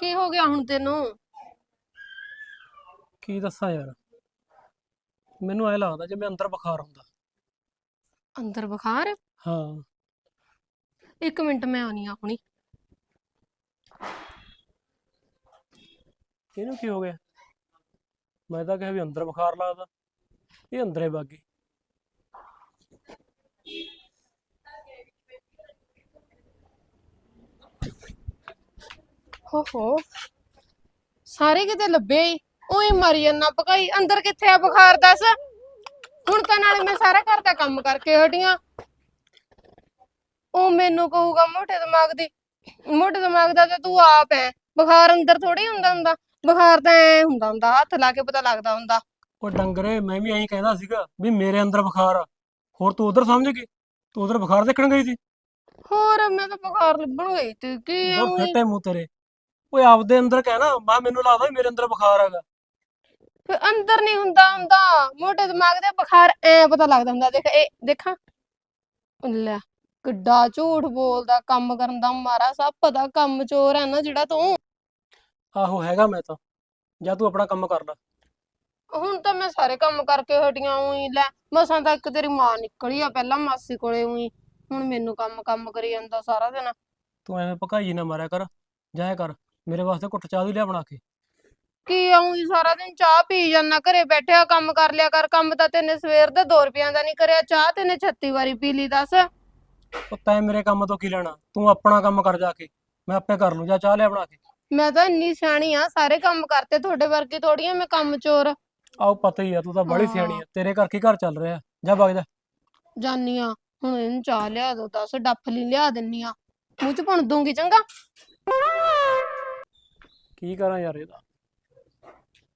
ਕੀ ਹੋ ਗਿਆ ਹੁਣ ਤੈਨੂੰ? ਕੀ ਦੱਸਾਂ ਯਾਰ? ਮੈਨੂੰ ਐ ਲੱਗਦਾ ਜਿਵੇਂ ਅੰਦਰ ਬੁਖਾਰ ਹੁੰਦਾ। ਅੰਦਰ ਬੁਖਾਰ? ਹਾਂ। ਇੱਕ ਮਿੰਟ ਮੈਂ ਆਉਣੀ ਆ ਹੁਣੀ ਇਹਨੂੰ ਕੀ ਹੋ ਗਿਆ? ਮੈਂ ਤਾਂ ਕਿਹਾ ਵੀ ਅੰਦਰ ਬੁਖਾਰ ਲੱਗਦਾ। ਇਹ ਅੰਦਰੇ ਵਗ ਗਈ ਹੋ ਹੋ ਸਾਰੇ ਕਿਤੇ ਲੱਭੇ ਹੀ ਉਹੀ ਮਰੀ ਜਾਂਦਾ ਪਕਾਈ ਅੰਦਰ ਕਿੱਥੇ ਆ ਬੁਖਾਰ ਦੱਸ। ਹੁਣ ਤਾਂ ਨਾਲੇ ਮੈਂ ਸਾਰਾ ਘਰ ਦਾ ਕੰਮ ਕਰਕੇ ਹਟੀਆਂ। ਉਹ ਮੈਨੂੰ ਕਹੂਗਾ, ਮੋਟੇ ਦਿਮਾਗ ਦੀ, ਮੋਟੇ ਦਿਮਾਗ ਦਾ ਤਾਂ ਤੂੰ ਆਪ ਐ। ਬੁਖਾਰ ਅੰਦਰ ਥੋੜੀ ਹੁੰਦਾ ਹੁੰਦਾ। ਬੁਖਾਰ ਤਾਂ ਐ ਹੁੰਦਾ ਹੁੰਦਾ, ਹੱਥ ਲਾ ਕੇ ਪਤਾ ਲੱਗਦਾ ਹੁੰਦਾ। ਉਹ ਡੰਗਰੇ ਮੈਂ ਵੀ ਐਂ ਕਹਿੰਦਾ ਸੀਗਾ ਵੀ ਮੇਰੇ ਅੰਦਰ ਬੁਖਾਰ ਆ। ਹੋਰ ਤੂੰ ਉਧਰ ਸਮਝ ਗਈ? ਤੂੰ ਉਧਰ ਬੁਖਾਰ ਦੇਖਣ ਗਈ ਸੀ? ਹੋਰ ਮੈਂ ਤਾਂ ਬੁਖਾਰ ਲੱਭਣ ਗਈ ਤੇ ਕੀ ਹੋਰ ਐਵੇਂ? ਫੱਟੇ ਮੂੰਹ ਤੇਰੇ। ਓਏ ਆਪਦੇ ਅੰਦਰ ਕਹਿਣਾ ਮੈਂ ਮੈਨੂੰ ਲੱਗਦਾ ਵੀ ਮੇਰੇ ਅੰਦਰ ਬੁਖਾਰ ਹੈਗਾ। ਫਿਰ ਅੰਦਰ ਨਹੀਂ ਹੁੰਦਾ ਹੁੰਦਾ। ਮੋਟੇ ਦਿਮਾਗ ਦੇ ਬੁਖਾਰ ਐ ਪਤਾ ਲੱਗਦਾ ਹੁੰਦਾ। ਦੇਖ ਇਹ ਦੇਖਾਂ। ਲੈ ਕਿੱਡਾ ਝੂਠ ਬੋਲਦਾ ਕੰਮ ਕਰਨ ਦਾ ਮਾਰਾ ਸਭ ਪਤਾ ਕੰਮ ਚੋਰ ਹੈ ਨਾ ਜਿਹੜਾ ਤੂੰ। ਆਹੋ ਹੈਗਾ ਮੈਂ ਤਾਂ। ਜਾਂ ਤੂੰ ਆਪਣਾ ਕੰਮ ਕਰ ਲੈ। ਹੁਣ ਤਾਂ ਮੈਂ ਸਾਰੇ ਕੰਮ ਕਰਕੇ ਹਟੀਆਂ ਉਹੀ ਲੈ ਮਸਾਂ ਤਾਂ ਇੱਕ ਤੇਰੀ ਮਾਂ ਨਿਕਲੀ ਆ ਪਹਿਲਾਂ ਮਾਸੀ ਕੋਲੇ ਉਹੀ ਹੁਣ ਮੈਨੂੰ ਕੰਮ ਕੰਮ ਕਰੀ ਜਾਂਦਾ ਸਾਰਾ ਦਿਨ। ਤੂੰ ਐਵੇਂ ਭਕਾਈ ਨਾ ਮਾਰਿਆ ਕਰ ਜਾਇਆ ਕਰ ਮੇਰੇ ਵਾਸਤੇ ਘੁੱਟ ਚਾਹ ਦੀ ਲਿਆ ਬਣਾ ਕੇ। ਕੀ ਆਉਂਗੀ ਸਾਰਾ ਦਿਨ ਚਾਹ ਪੀ ਜਾਂਦਾ ਘਰੇ ਬੈਠਿਆ ਕੰਮ ਕਰ ਲਿਆ ਕਰ ਕੰਮ ਤਾਂ ਤੈਨੇ ਸਵੇਰ ਦੇ 2 ਰੁਪਈਆਂ ਦਾ ਨਹੀਂ ਕਰਿਆ ਚਾਹ ਤੈਨੇ 36 ਵਾਰੀ ਪੀ ਲਈ ਦੱਸ। ਉਹ ਤੈਂ ਮੇਰੇ ਕੰਮ ਤੋਂ ਕੀ ਲੈਣਾ ਤੂੰ ਆਪਣਾ ਕੰਮ ਕਰ ਜਾ ਕੇ ਮੈਂ ਆਪੇ ਕਰ ਲੂੰ ਜਾਂ ਚਾਹ ਲਿਆ ਬਣਾ ਕੇ। ਮੈਂ ਤਾਂ ਇੰਨੀ ਸਿਆਣੀ ਆ ਸਾਰੇ ਕੰਮ ਕਰਤੇ ਤੁਹਾਡੇ ਵਰਗੀ ਥੋੜੀ ਆ ਮੈਂ ਕੰਮ ਚੋਰ। ਆਓ ਪਤਾ ਹੀ ਆ ਤੂੰ ਤਾਂ ਬੜੀ ਸਿਆਣੀ ਆ ਤੇਰੇ ਕਰਕੇ ਘਰ ਚੱਲ ਰਿਹਾ। ਜਾ ਵਗ ਜਾ। ਜਾਨੀ ਆ ਹੁਣ ਇਹਨੂੰ ਚਾਹ ਲਿਆ ਦੋ ਦੱਸ ਡੱਫਲੀ ਲਿਆ ਦਿੰਨੀ ਆ। ਮੂੰਹ ਚ ਭੁਣ ਦੂੰਗੀ ਚੰਗਾ? ਕੀ ਕਰਾਂ ਯਾਰ ਇਹਦਾ?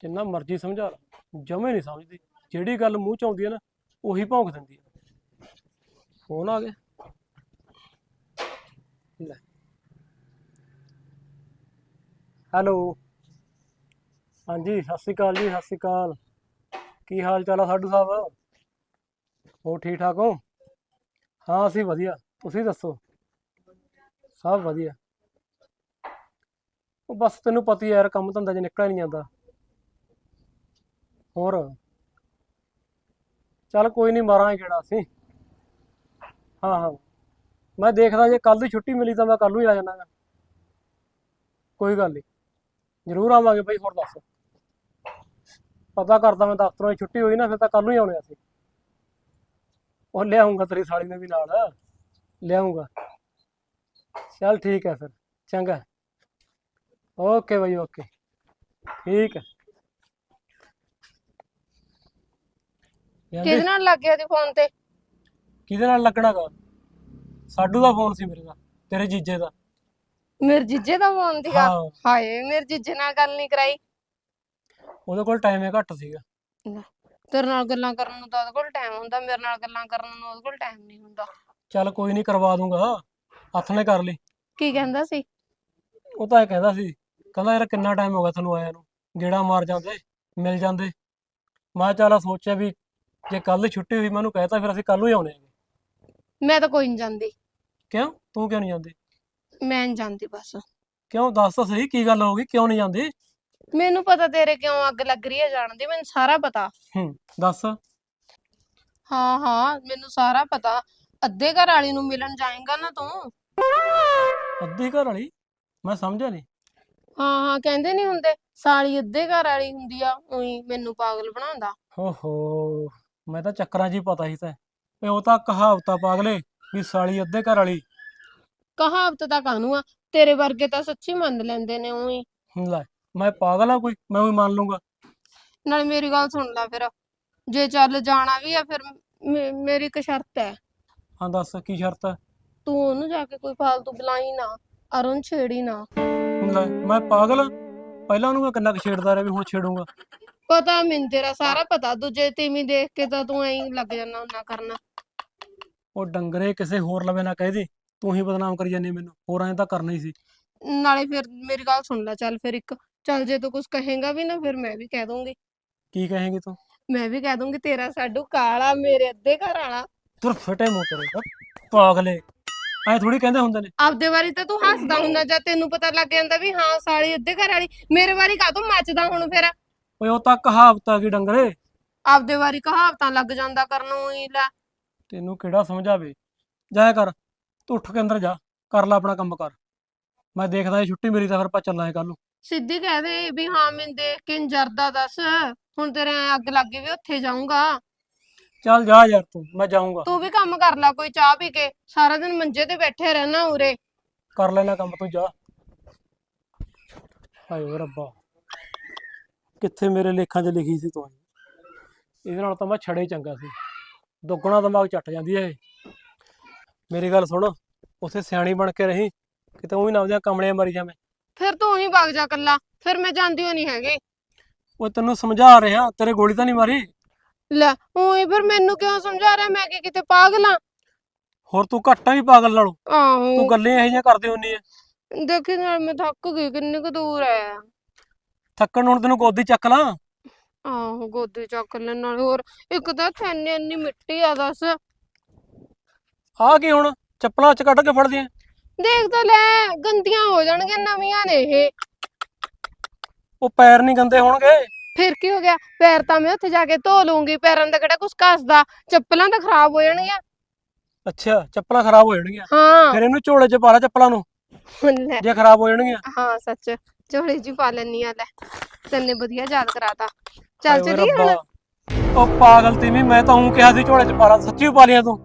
ਜਿੰਨਾ ਮਰਜ਼ੀ ਸਮਝਾ ਲਾ ਜਮੇ ਨਹੀਂ ਸਮਝਦੀ। ਜਿਹੜੀ ਗੱਲ ਮੂੰਹ ਚ ਆਉਂਦੀ ਹੈ ਨਾ ਉਹੀ ਭੌਂਕ ਦਿੰਦੀ ਹੈ ਫੋਨ ਆ ਗਿਆ। ਲੈ। ਹੈਲੋ। ਹਾਂਜੀ ਸਤਿ ਸ਼੍ਰੀ ਅਕਾਲ ਜੀ ਸਤਿ ਸ਼੍ਰੀ ਅਕਾਲ। ਕੀ ਹਾਲ ਚਾਲ ਆ ਸਾਡੂ ਸਾਹਿਬ? ਹੋ ਠੀਕ ਠਾਕ ਹੋ? ਹਾਂ, ਅਸੀਂ ਵਧੀਆ। ਤੁਸੀਂ ਦੱਸੋ? ਸਭ ਵਧੀਆ। ਉਹ ਬਸ ਤੈਨੂੰ ਪਤਾ ਹੀ ਯਾਰ, ਕੰਮ ਧੰਦਾ 'ਚ ਨਿਕਲਿਆ ਨਹੀਂ ਜਾਂਦਾ। ਹੋਰ? ਚੱਲ ਕੋਈ ਨਹੀਂ ਮਾਰਾਂਗੇ ਕਿਹੜਾ ਅਸੀਂ। ਹਾਂ ਹਾਂ। ਮੈਂ ਦੇਖਦਾ, ਜੇ ਕੱਲ ਦੀ ਛੁੱਟੀ ਮਿਲੀ ਤਾਂ ਮੈਂ ਕੱਲ ਨੂੰ ਹੀ ਆ ਜਾਣਾ ਗਾ। ਕੋਈ ਗੱਲ ਨਹੀਂ ਜ਼ਰੂਰ ਆਵਾਂਗੇ ਭਾਈ ਹੋਰ ਦੱਸ। ਪਤਾ ਕਰਦਾ ਮੈਂ ਦਫ਼ਤਰੋਂ ਦੀ ਛੁੱਟੀ ਹੋਈ ਨਾ ਫਿਰ ਤਾਂ ਕੱਲ ਨੂੰ ਹੀ ਆਉਣੇ ਅਸੀਂ। ਉਹ ਲਿਆਉਂਗਾ ਤੇਰੀ ਸਾਲੀ ਨੇ ਵੀ ਨਾਲ। ਲਿਆਉਂਗਾ ਚੱਲ ਠੀਕ ਹੈ ਫਿਰ। ਚੰਗਾ। ਓਕੇ ਭਾਈ ਓਕੇ। ਠੀਕ ਹੈ। ਕਿਹਦੇ ਨਾਲ ਲੱਗ ਗਿਆ ਦੀ ਫੋਨ ਤੇ? ਕਿਹਦੇ ਨਾਲ ਲੱਗਣਾਗਾ ਸਾਡੂ ਦਾ ਫੋਨ ਸੀ ਮੇਰੇ ਦਾ ਤੇਰੇ ਜੀਜੇ ਦਾ। ਮੇਰੇ ਜੀਜੇ ਦਾ ਫੋਨ ਸੀਗਾ? ਹਾਂ। ਹਾਏ ਮੇਰੇ ਜੀਜੇ ਨਾਲ ਗੱਲ ਨਹੀਂ ਕਰਾਈ। ਉਹਦੇ ਕੋਲ ਟਾਈਮ ਹੀ ਘੱਟ ਸੀਗਾ। ਤੇਰੇ ਨਾਲ ਗੱਲਾਂ ਕਰਨ ਨੂੰ ਤਾਂ ਉਹਦੇ ਕੋਲ ਟਾਈਮ ਹੁੰਦਾ ਮੇਰੇ ਨਾਲ ਗੱਲਾਂ ਕਰਨ ਨੂੰ ਉਹਦੇ ਕੋਲ ਟਾਈਮ ਨਹੀਂ ਹੁੰਦਾ। ਚੱਲ ਕੋਈ ਨਹੀਂ ਕਰਵਾ ਦੂੰਗਾ ਹੱਥ ਨੇ ਕਰ ਲਈ। ਕੀ ਕਹਿੰਦਾ ਸੀ? ਉਹ ਤਾਂ ਇਹ ਕਹਿੰਦਾ ਸੀ ਕਹਿੰਦਾ ਯਾਰ ਕਿੰਨਾ ਟਾਈਮ ਹੋ ਗਿਆ ਤੁਹਾਨੂੰ ਆਇਆ ਨੂੰ ਗੇੜਾ ਮਾਰ ਜਾਂਦੇ ਮਿਲ ਜਾਂਦੇ। ਮੈਂ ਕਿਹਾ ਚੱਲ ਸੋਚਿਆ ਵੀ ਜੇ ਕੱਲ ਛੁੱਟੀ ਹੋਈ ਮੈਂ ਉਹਨੂੰ ਕਹਿਤਾ ਫਿਰ ਅਸੀਂ ਕੱਲ ਨੂੰ ਹੀ ਆਉਣੇ ਆ ਮੈਂ ਤਾਂ ਕੋਈ ਨਹੀਂ ਜਾਂਦੀ। ਕਿਉਂ? ਤੂੰ ਕਿਉਂ ਨਹੀਂ ਜਾਂਦੀ? ਮੈਂ ਨਹੀਂ ਜਾਂਦੀ ਬਸ। ਕਿਉਂ? ਦੱਸ ਤਾਂ ਸਹੀ ਕੀ ਗੱਲ ਹੋ ਗਈ ਕਿਉਂ ਨਹੀਂ ਜਾਂਦੀ? ਮੈਨੂੰ ਪਤਾ ਤੇਰੇ ਕਿਉਂ ਅੱਗ ਲੱਗ ਰਹੀ ਹੈ ਜਾਣ ਦੀ ਮੈਨੂੰ ਸਾਰਾ ਪਤਾ। ਹੂੰ ਦੱਸ। ਹਾਂ ਹਾਂ ਮੈਨੂੰ ਸਾਰਾ ਪਤਾ। ਅੱਧੇ ਘਰ ਵਾਲੀ ਨੂੰ ਮਿਲਣ ਜਾਏਗਾ ਨਾ ਤੂੰ? ਅੱਧੀ ਘਰ ਵਾਲੀ? ਮੈਂ ਸਮਝਿਆ ਨਹੀਂ ਹਾਂ ਹਾਂ ਕਹਿੰਦੇ ਨਹੀਂ ਹੁੰਦੇ ਸਾਲੀ ਅੱਧੇ ਘਰ ਵਾਲੀ ਹੁੰਦੀ ਆ ਉਹੀ ਮੈਨੂੰ ਪਾਗਲ ਬਣਾਉਂਦਾ। ਓਹੋ ਮੈਂ ਤਾਂ ਚੱਕਰਾਂ 'ਚ ਹੀ ਪਤਾ ਸੀ ਤੈਂ। ਉਹ ਤਾਂ ਕਹਾਵਤ ਪਾਗਲੇ ਵੀ ਸਾਲੀ ਅੱਧੇ ਘਰ ਵਾਲੀ। ਕਹਾਵਤ ਤਾਂ ਕਾਹਨੂੰ ਆ? ਤੇਰੇ ਵਰਗੇ ਤਾਂ ਸੱਚੀ ਮੰਨ ਲੈਂਦੇ ਨੇ ਉਹੀ। ਲੈ ਮੈਂ ਪਾਗਲ ਆ ਕੋਈ? ਮੈਂ ਵੀ ਮੰਨ ਲੂੰਗਾ ਨਾਲੇ ਮੇਰੀ ਗੱਲ ਸੁਣ ਲੈ ਫਿਰ। ਜੇ ਚੱਲ ਜਾਣਾ ਵੀ ਆ ਫਿਰ ਮੇ- ਮੇਰੀ ਇੱਕ ਸ਼ਰਤ ਹੈ ਹਾਂ ਦੱਸ ਕੀ ਸ਼ਰਤ ਹੈ ਤੂੰ ਉਹਨੂੰ ਜਾ ਕੇ ਕੋਈ ਫਾਲਤੂ ਬੁਲਾਈ ਨਾ ਅਰੁਣ ਛੇੜੀ ਨਾ। ਲੈ ਮੈਂ ਪਾਗਲ ਆ? ਪਹਿਲਾਂ ਉਹਨੂੰ ਮੈਂ ਕਿੰਨਾ ਕੁ ਛੇੜਦਾ ਰਿਹਾ ਵੀ ਹੁਣ ਛੇੜੂੰਗਾ। ਪਤਾ ਮੈਨੂੰ ਤੇਰਾ ਸਾਰਾ ਪਤਾ ਦੂਜੇ ਤੀਵੀਂ ਦੇਖ ਕੇ ਤਾਂ ਤੂੰ ਐਂ ਲੱਗ ਜਾਂਦਾ ਹੁੰਦਾ ਕਰਨਾ। ਉਹ ਡੰਗਰੇ ਕਿਸੇ ਹੋਰ ਲਵੇ ਨਾ ਕਹਿ ਦੇ। ਤੂੰ ਹੀ ਬਦਨਾਮ ਕਰੀ ਜਾਂਦੀ ਮੈਨੂੰ। ਹੋਰ ਐਂ ਤਾਂ ਕਰਨਾ ਹੀ ਸੀ। ਨਾਲੇ ਫਿਰ ਮੇਰੀ ਗੱਲ ਸੁਣ ਲੈ ਚੱਲ ਫਿਰ ਇੱਕ ਚੱਲ ਜੇ ਤੂੰ ਕੁਝ ਕਹੇਗਾ ਵੀ ਨਾ ਫਿਰ ਮੈਂ ਵੀ ਕਹਿ ਦੂੰਗੀ ਕੀ ਕਹੇਂਗੀ ਤੂੰ? ਮੈਂ ਵੀ ਕਹਿ ਦੂੰਗੀ ਤੇਰਾ ਸਾਡੂ ਕਾਲਾ ਮੇਰੇ ਅੱਧੇ ਘਰ ਵਾਲਾ। ਤੁਰ ਫਟੇ ਮੂੰਹ ਤੇਰੇ ਪਾਗਲੇ। ਐ ਥੋੜੀ ਕਹਿੰਦੇ ਹੁੰਦੇ ਨੇ। ਆਪਦੇ ਵਾਰੀ ਤਾਂ ਤੂੰ ਹੱਸਦਾ ਹੁੰਦਾ ਜਾਂ ਤੈਨੂੰ ਪਤਾ ਲੱਗ ਜਾਂਦਾ ਵੀ ਹਾਂ ਸਾਲੀ ਅੱਧੇ ਘਰ ਵਾਲੀ। ਮੇਰੇ ਵਾਰੀ ਕਾਹਤੋਂ ਮੱਚਦਾ ਹੁਣ ਫਿਰ? ਓਏ ਉਹ ਤਾਂ ਕਹਾਵਤ ਆ ਗਈ ਡੰਗਰੇ। ਆਪਦੇ ਵਾਰੀ ਕਹਾਵਤਾਂ ਲੱਗ ਜਾਂਦਾ ਕਰਨ ਉਹੀ ਲੈ। ਤੈਨੂੰ ਕਿਹੜਾ ਸਮਝਾਵੇ? ਜਾਇਆ ਕਰ ਤੂੰ ਉੱਠ ਕੇ ਅੰਦਰ ਜਾ। ਕਰ ਲੈ ਆਪਣਾ ਕੰਮ ਕਰ। ਮੈਂ ਦੇਖਦਾ ਇਹ ਛੁੱਟੀ ਮੇਰੀ ਤਾਂ ਫਿਰ ਆਪਾਂ ਚੱਲਾਂਗੇ ਕੱਲ ਨੂੰ। ਸਿੱਧੀ ਕਹਿ ਦੇ ਵੀ ਹਾਂ ਮੈਨੂੰ ਦੇਖ ਕੇ ਨੀ ਜਰਦਾ ਦੱਸ ਹੁਣ ਤੇਰੇ ਐਂ ਅੱਗ ਲੱਗ ਗਈ ਵੀ ਉੱਥੇ ਜਾਊਂਗਾ। ਚੱਲ ਜਾ ਯਾਰ ਤੂੰ ਮੈਂ ਜਾਊਂਗਾ। ਤੂੰ ਵੀ ਕੰਮ ਕਰ ਲੈ ਕੋਈ ਚਾਹ ਪੀ ਕੇ ਸਾਰਾ ਦਿਨ ਮੰਜੇ ਤੇ ਬੈਠੇ ਰਹਿਣਾ ਉਰੇ। ਕਰ ਲੈਣਾ ਕੰਮ ਤੂੰ ਜਾ। ਹਾਏ ਓਏ ਰੱਬਾ ਕਿੱਥੇ ਮੇਰੇ ਲੇਖਾਂ 'ਚ ਲਿਖੀ ਸੀ ਤੂੰ? ਇਹਦੇ ਨਾਲ ਤਾਂ ਮੈਂ ਛੜੇ ਚੰਗਾ ਸੀ। ਦੁੱਗਣਾ ਦਿਮਾਗ ਚੱਟ ਜਾਂਦੀ ਐ ਇਹ। ਮੇਰੀ ਗੱਲ ਸੁਣ ਉਥੇ ਸਿਆਣੀ ਬਣ ਕੇ ਰਹੀ ਕਿਤੇ ਉਹ ਵੀ ਨਾ ਉਹਦੀਆਂ ਕਮਲੀਆਂ ਮਰੀ ਜਾਵੇਂ। ਫਿਰ ਤੂੰ ਹੀ ਵਗ ਜਾ ਕੱਲਾ ਫਿਰ ਮੈਂ ਜਾਂਦੀ ਹੋ ਨਹੀਂ ਹੈਗੀ। ਉਹ ਤੈਨੂੰ ਸਮਝਾ ਰਿਹਾ ਤੇਰੇ ਗੋਲੀ ਤਾਂ ਨਹੀਂ ਮਾਰੀ? ਲੈ ਉਹੀ ਫਿਰ ਮੈਨੂੰ ਕਿਉਂ ਸਮਝਾ ਰਿਹਾ ਮੈਂ ਕਿ ਕਿਤੇ ਪਾਗਲਾਂ ਹੋਰ ਤੂੰ ਘੱਟਾ ਹੀ ਪਾਗਲ ਨਾਲੋਂ। ਆਹੋ। ਤੂੰ ਗੱਲਾਂ ਇਹੋ ਜਿਹੀਆਂ ਕਰਦੀ ਹੁੰਨੀ ਐ। ਦੇਖੀ ਨਾਲ ਮੈਂ ਥੱਕ ਗਈ ਕਿੰਨੀ ਕੁ ਦੂਰ ਹੈ ਥੱਕਣ ਹੁਣ ਤੈਨੂੰ ਗੋਦੀ ਚੱਕ ਲਾਂ। ਆਹੋ ਗੋਦੀ ਚੱਕ ਲੈਣ ਨਾਲ। ਹੋਰ ਇੱਕ ਤਾਂ ਥੈਨੇ ਇੰਨੀ ਮਿੱਟੀ ਆ ਦੱਸ। ਆ ਕੀ ਹੁਣ? ਚੱਪਲਾਂ ਚ ਕੱਢ ਕੇ ਫੜਦੀਆਂ। ਦੇਖ ਤਾਂ ਲੈ ਗੰਦੀਆਂ ਹੋ ਜਾਣਗੀਆਂ ਨਵੀਆਂ ਨੇ ਇਹ। ਉਹ ਪੈਰ ਨਹੀਂ ਗੰਦੇ ਹੋਣਗੇ? ਫਿਰ ਕੀ ਹੋ ਗਿਆ? ਪੈਰ ਤਾਂ ਮੈਂ ਉੱਥੇ ਜਾ ਕੇ ਧੋ ਲੂੰਗੀ ਪੈਰਾਂ ਦਾ ਕਿਹੜਾ ਕੁਛ ਕੱਸਦਾ ਚੱਪਲਾਂ ਤਾਂ ਖਰਾਬ ਹੋ ਜਾਣਗੀਆਂ। ਅੱਛਾ ਚੱਪਲਾਂ ਖਰਾਬ ਹੋ ਜਾਣਗੀਆਂ। ਹਾਂ। ਫਿਰ ਇਹਨੂੰ ਝੋਲੇ 'ਚ ਪਾ ਲੈ ਚੱਪਲਾਂ ਨੂੰ। ਲੈ। ਜੇ ਖਰਾਬ ਹੋ ਜਾਣਗੀਆਂ। ਹਾਂ ਸੱਚ। ਝੋਲੇ ਜੀ ਪਾ ਲੈਣੀ ਆ ਲੈ। ਤੈਨੇ ਵਧੀਆ ਯਾਦ ਕਰਾਤਾ। ਹਾਏ ਚੱਲ ਓਏ ਚੱਲੀ ਹੁਣ। ਰੱਬਾ। ਉਹ ਪਾਗਲ ਤੀ ਮੈਂ ਤਾਂ ਉਹ ਕਿਹਾ ਸੀ ਝੋਲੇ 'ਚ ਪਾ ਲਾ ਸੱਚੀ ਪਾ ਲਿਆ ਤੂੰ।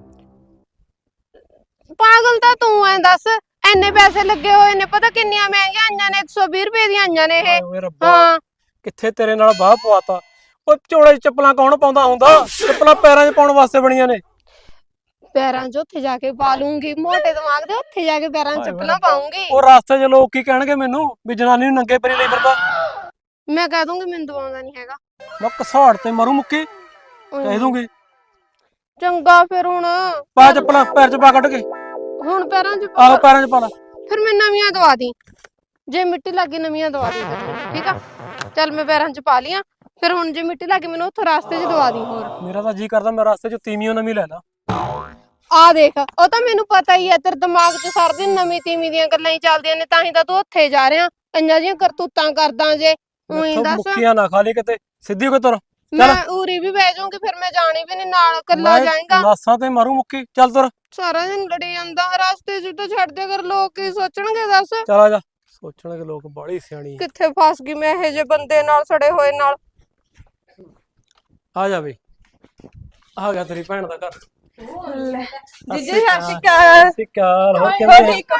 ਪਾਗਲ ਤਾਂ ਤੂੰ ਐ ਦੱਸ ਐਨੇ ਪੈਸੇ ਲੱਗੇ ਹੋਏ ਨੇ ਪਤਾ ਕਿੰਨੀਆਂ ਮਹਿੰਗੀਆਂ ਆਈਆਂ ਨੇ 120 ਰੁਪਏ ਦੀਆਂ ਆਈਆਂ ਨੇ ਇਹ। ਓਏ ਰੱਬਾ ਹਾਂ। ਕਿੱਥੇ ਤੇਰੇ ਨਾਲ ਬਾਹ ਪਵਾਤਾ? ਉਹ ਝੋਲੇ 'ਚ ਚੱਪਲਾਂ ਕੌਣ ਪਾਉਂਦਾ ਹੁੰਦਾ? ਚੱਪਲਾਂ ਪੈਰਾਂ 'ਚ ਪਾਉਣ ਵਾਸਤੇ ਬਣੀਆਂ ਨੇ। ਪੈਰਾਂ 'ਚ ਉੱਥੇ ਜਾ ਕੇ ਪਾ ਲੂੰਗੀ ਮੋਟੇ ਦਿਮਾਗ ਦੇ ਉੱਥੇ ਜਾ ਕੇ ਪੈਰਾਂ 'ਚ ਓਏ ਚੱਪਲਾਂ। ਪਾਉਂਗੀ। ਉਹ ਰਾਸਤੇ 'ਚ ਲੋਕ ਕੀ ਕਹਿਣਗੇ ਮੈਨੂੰ? ਵੀ ਜਨਾਨੀ ਨੂੰ ਨੰਗੇ ਪੈਰੀ ਲਈ ਫਿਰਦਾ। ਮੈਂ ਕਹਿ ਦੂੰਗੀ ਮੈਨੂੰ ਦਵਾਉਂਦਾ ਨਹੀਂ ਹੈਗਾ। ਮੈਂ ਕਸਾੜ ਤੇ ਮਰੂ ਮੁੱਕੀ ਕਹਿ ਦੂੰਗੀ। ਚੰਗਾ ਫਿਰ ਹੁਣ। ਪਾ ਚੱਪਲਾਂ ਪੈਰ 'ਚ ਪਾ ਕੱਢ ਕੇ। ਹੁਣ ਪੈਰਾਂ 'ਚ ਪਾ- ਆਹੋ ਪੈਰਾਂ 'ਚ ਪਾ ਲੈ। ਫਿਰ ਮੈਂ ਨਵੀਆਂ ਦਵਾ ਦੀ। ਜੇ ਮਿੱਟੀ ਲੱਗੀ ਨਵੀਆਂ ਦਵਾ ਦੀ ਫਿਰ, ਠੀਕ ਆ? ਚੱਲ ਮੈਂ ਪੈਰਾਂ 'ਚ ਪਾ ਲੀਆਂ ਫਿਰ ਹੁਣ ਜੇ ਮਿੱਟੀ ਲੱਗੀ ਮੈਨੂੰ ਉੱਥੋਂ ਰਾਸਤੇ 'ਚ ਦਵਾ ਦੀ ਹੋਰ। ਮੇਰਾ ਤਾਂ ਜੀ ਕਰਦਾ ਮੈਂ ਰਸਤੇ 'ਚ ਤੀਵੀਂ ਨਵੀਂ ਲੈ ਲਾ। ਆ ਦੇਖ ਉਹ ਤਾਂ ਮੈਨੂੰ ਪਤਾ ਹੀ ਹੈ ਤੇਰੇ ਦਿਮਾਗ 'ਚ ਸਾਰਾ ਦਿਨ ਨਵੀਂ ਤੀਵੀਂ ਦੀਆਂ ਗੱਲਾਂ ਹੀ ਚੱਲਦੀਆਂ ਨੇ ਤਾਂ ਹੀ ਤਾਂ ਤੂੰ ਉੱਥੇ ਜਾ ਰਿਹਾ। ਇੰਨੀਆਂ ਜਿਹੀਆਂ ਕਰਤੂਤਾਂ ਕਰਦਾ ਜੇ। ਉਹੀ ਮੈਥੋਂ ਦੱਸ। ਮੁੱਕੀਆਂ ਨਾ ਖਾ ਲਈ ਕਿਤੇ। ਸਿੱਧੀ ਕੋ ਤੁਰ ਮੈਂ ਉਰੀ ਵੀ ਬਹਿ ਜਾਊਂਗੀ ਫਿਰ ਮੈਂ ਜਾਣੀ ਵੀ ਨਹੀਂ ਨਾਲ ਕੱਲਾ ਮੈਂ ਜਾਏਗਾ। ਨਾਸਾਂ ਤੇ ਮਾਰੂ ਮੁੱਕੀ। ਚੱਲ ਤੁਰ। ਸਾਰਾ ਦਿਨ ਲੜੀ ਜਾਂਦਾ ਰਾਸਤੇ 'ਚ ਤਾਂ ਛੱਡ ਦਿਆ ਕਰ ਲੋਕ ਕੀ ਸੋਚਣਗੇ ਦੱਸ? ਚੱਲ ਆ ਜਾ। ਸੋਚਣਗੇ ਲੋਕ ਬਾੜੀ ਸਿਆਣੀ। ਹੈ। ਕਿੱਥੇ ਫਸ ਗਈ ਮੈਂ ਇਹੋ ਜਿਹੇ ਬੰਦੇ ਨਾਲ ਸੜੇ ਹੋਏ ਨਾਲ? ਆ ਜਾ ਬਈ। ਆ ਗਿਆ ਤੇਰੀ ਭੈਣ ਦਾ ਘਰ। ਜੀਜੇ ਸਤਿ ਸ਼੍ਰੀ ਅਕਾਲ। ਸਿਕਾਲ ਹੋ ਹੋਰ ਕਿਵੇਂ ਠੀਕ ਹੋ?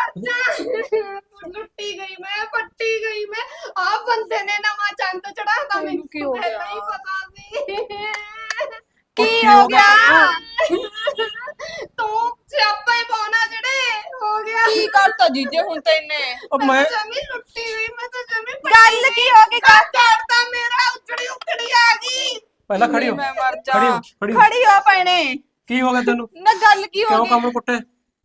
ਲੁੱਟੀ ਗਈ ਮੈਂ ਪੱਟੀ ਗਈ ਮੈਂ। ਆ ਬੰਦੇ ਨੇ ਨਵਾਂ ਚੰਦ ਚੜਾਤਾ ਮੈਨੂੰ ਕੀ ਹੋ ਪਹਿਲਾਂ ਗਿਆ? ਹੀ ਪਤਾ ਸੀ। ਕੀ ਹੋ ਹੋ ਗਿਆ? ਤੂੰ ਸਿਆਪਾ ਹੀ ਪਾਉਣਾ ਜਿਹੜੇ ਹੋ ਗਿਆ। ਕੀ ਕਰਤਾ ਜੀਜੇ ਹੁਣ ਤੈਨੇ ਉਹ ਮੈਂ ਜਮੀ ਲੁੱਟੀ ਗਈ ਮੈਂ ਤਾਂ ਜਮੀ ਗੱਲ ਕੀ ਹੋ ਗਈ? ਕਰ ਕਰਦਾ ਮੇਰਾ ਉਜੜੀ ਉਖੜੀ ਆ ਗਈ। ਪਹਿਲਾਂ ਖੜੀ ਹੋ ਮੈਂ ਮਰ ਖੜੀ ਹੋ ਜਾ ਖੜੀ ਹੋ। ਖੜੀ ਹੋ ਭੈਣੇ। ਕੀ ਹੋ ਗਿਆ ਤੈਨੂੰ? ਨਾ ਗੱਲ ਕੀ ਹੋ ਕਿਉਂ ਗਈ? ਕੰਮ ਕੁੱਟੇ?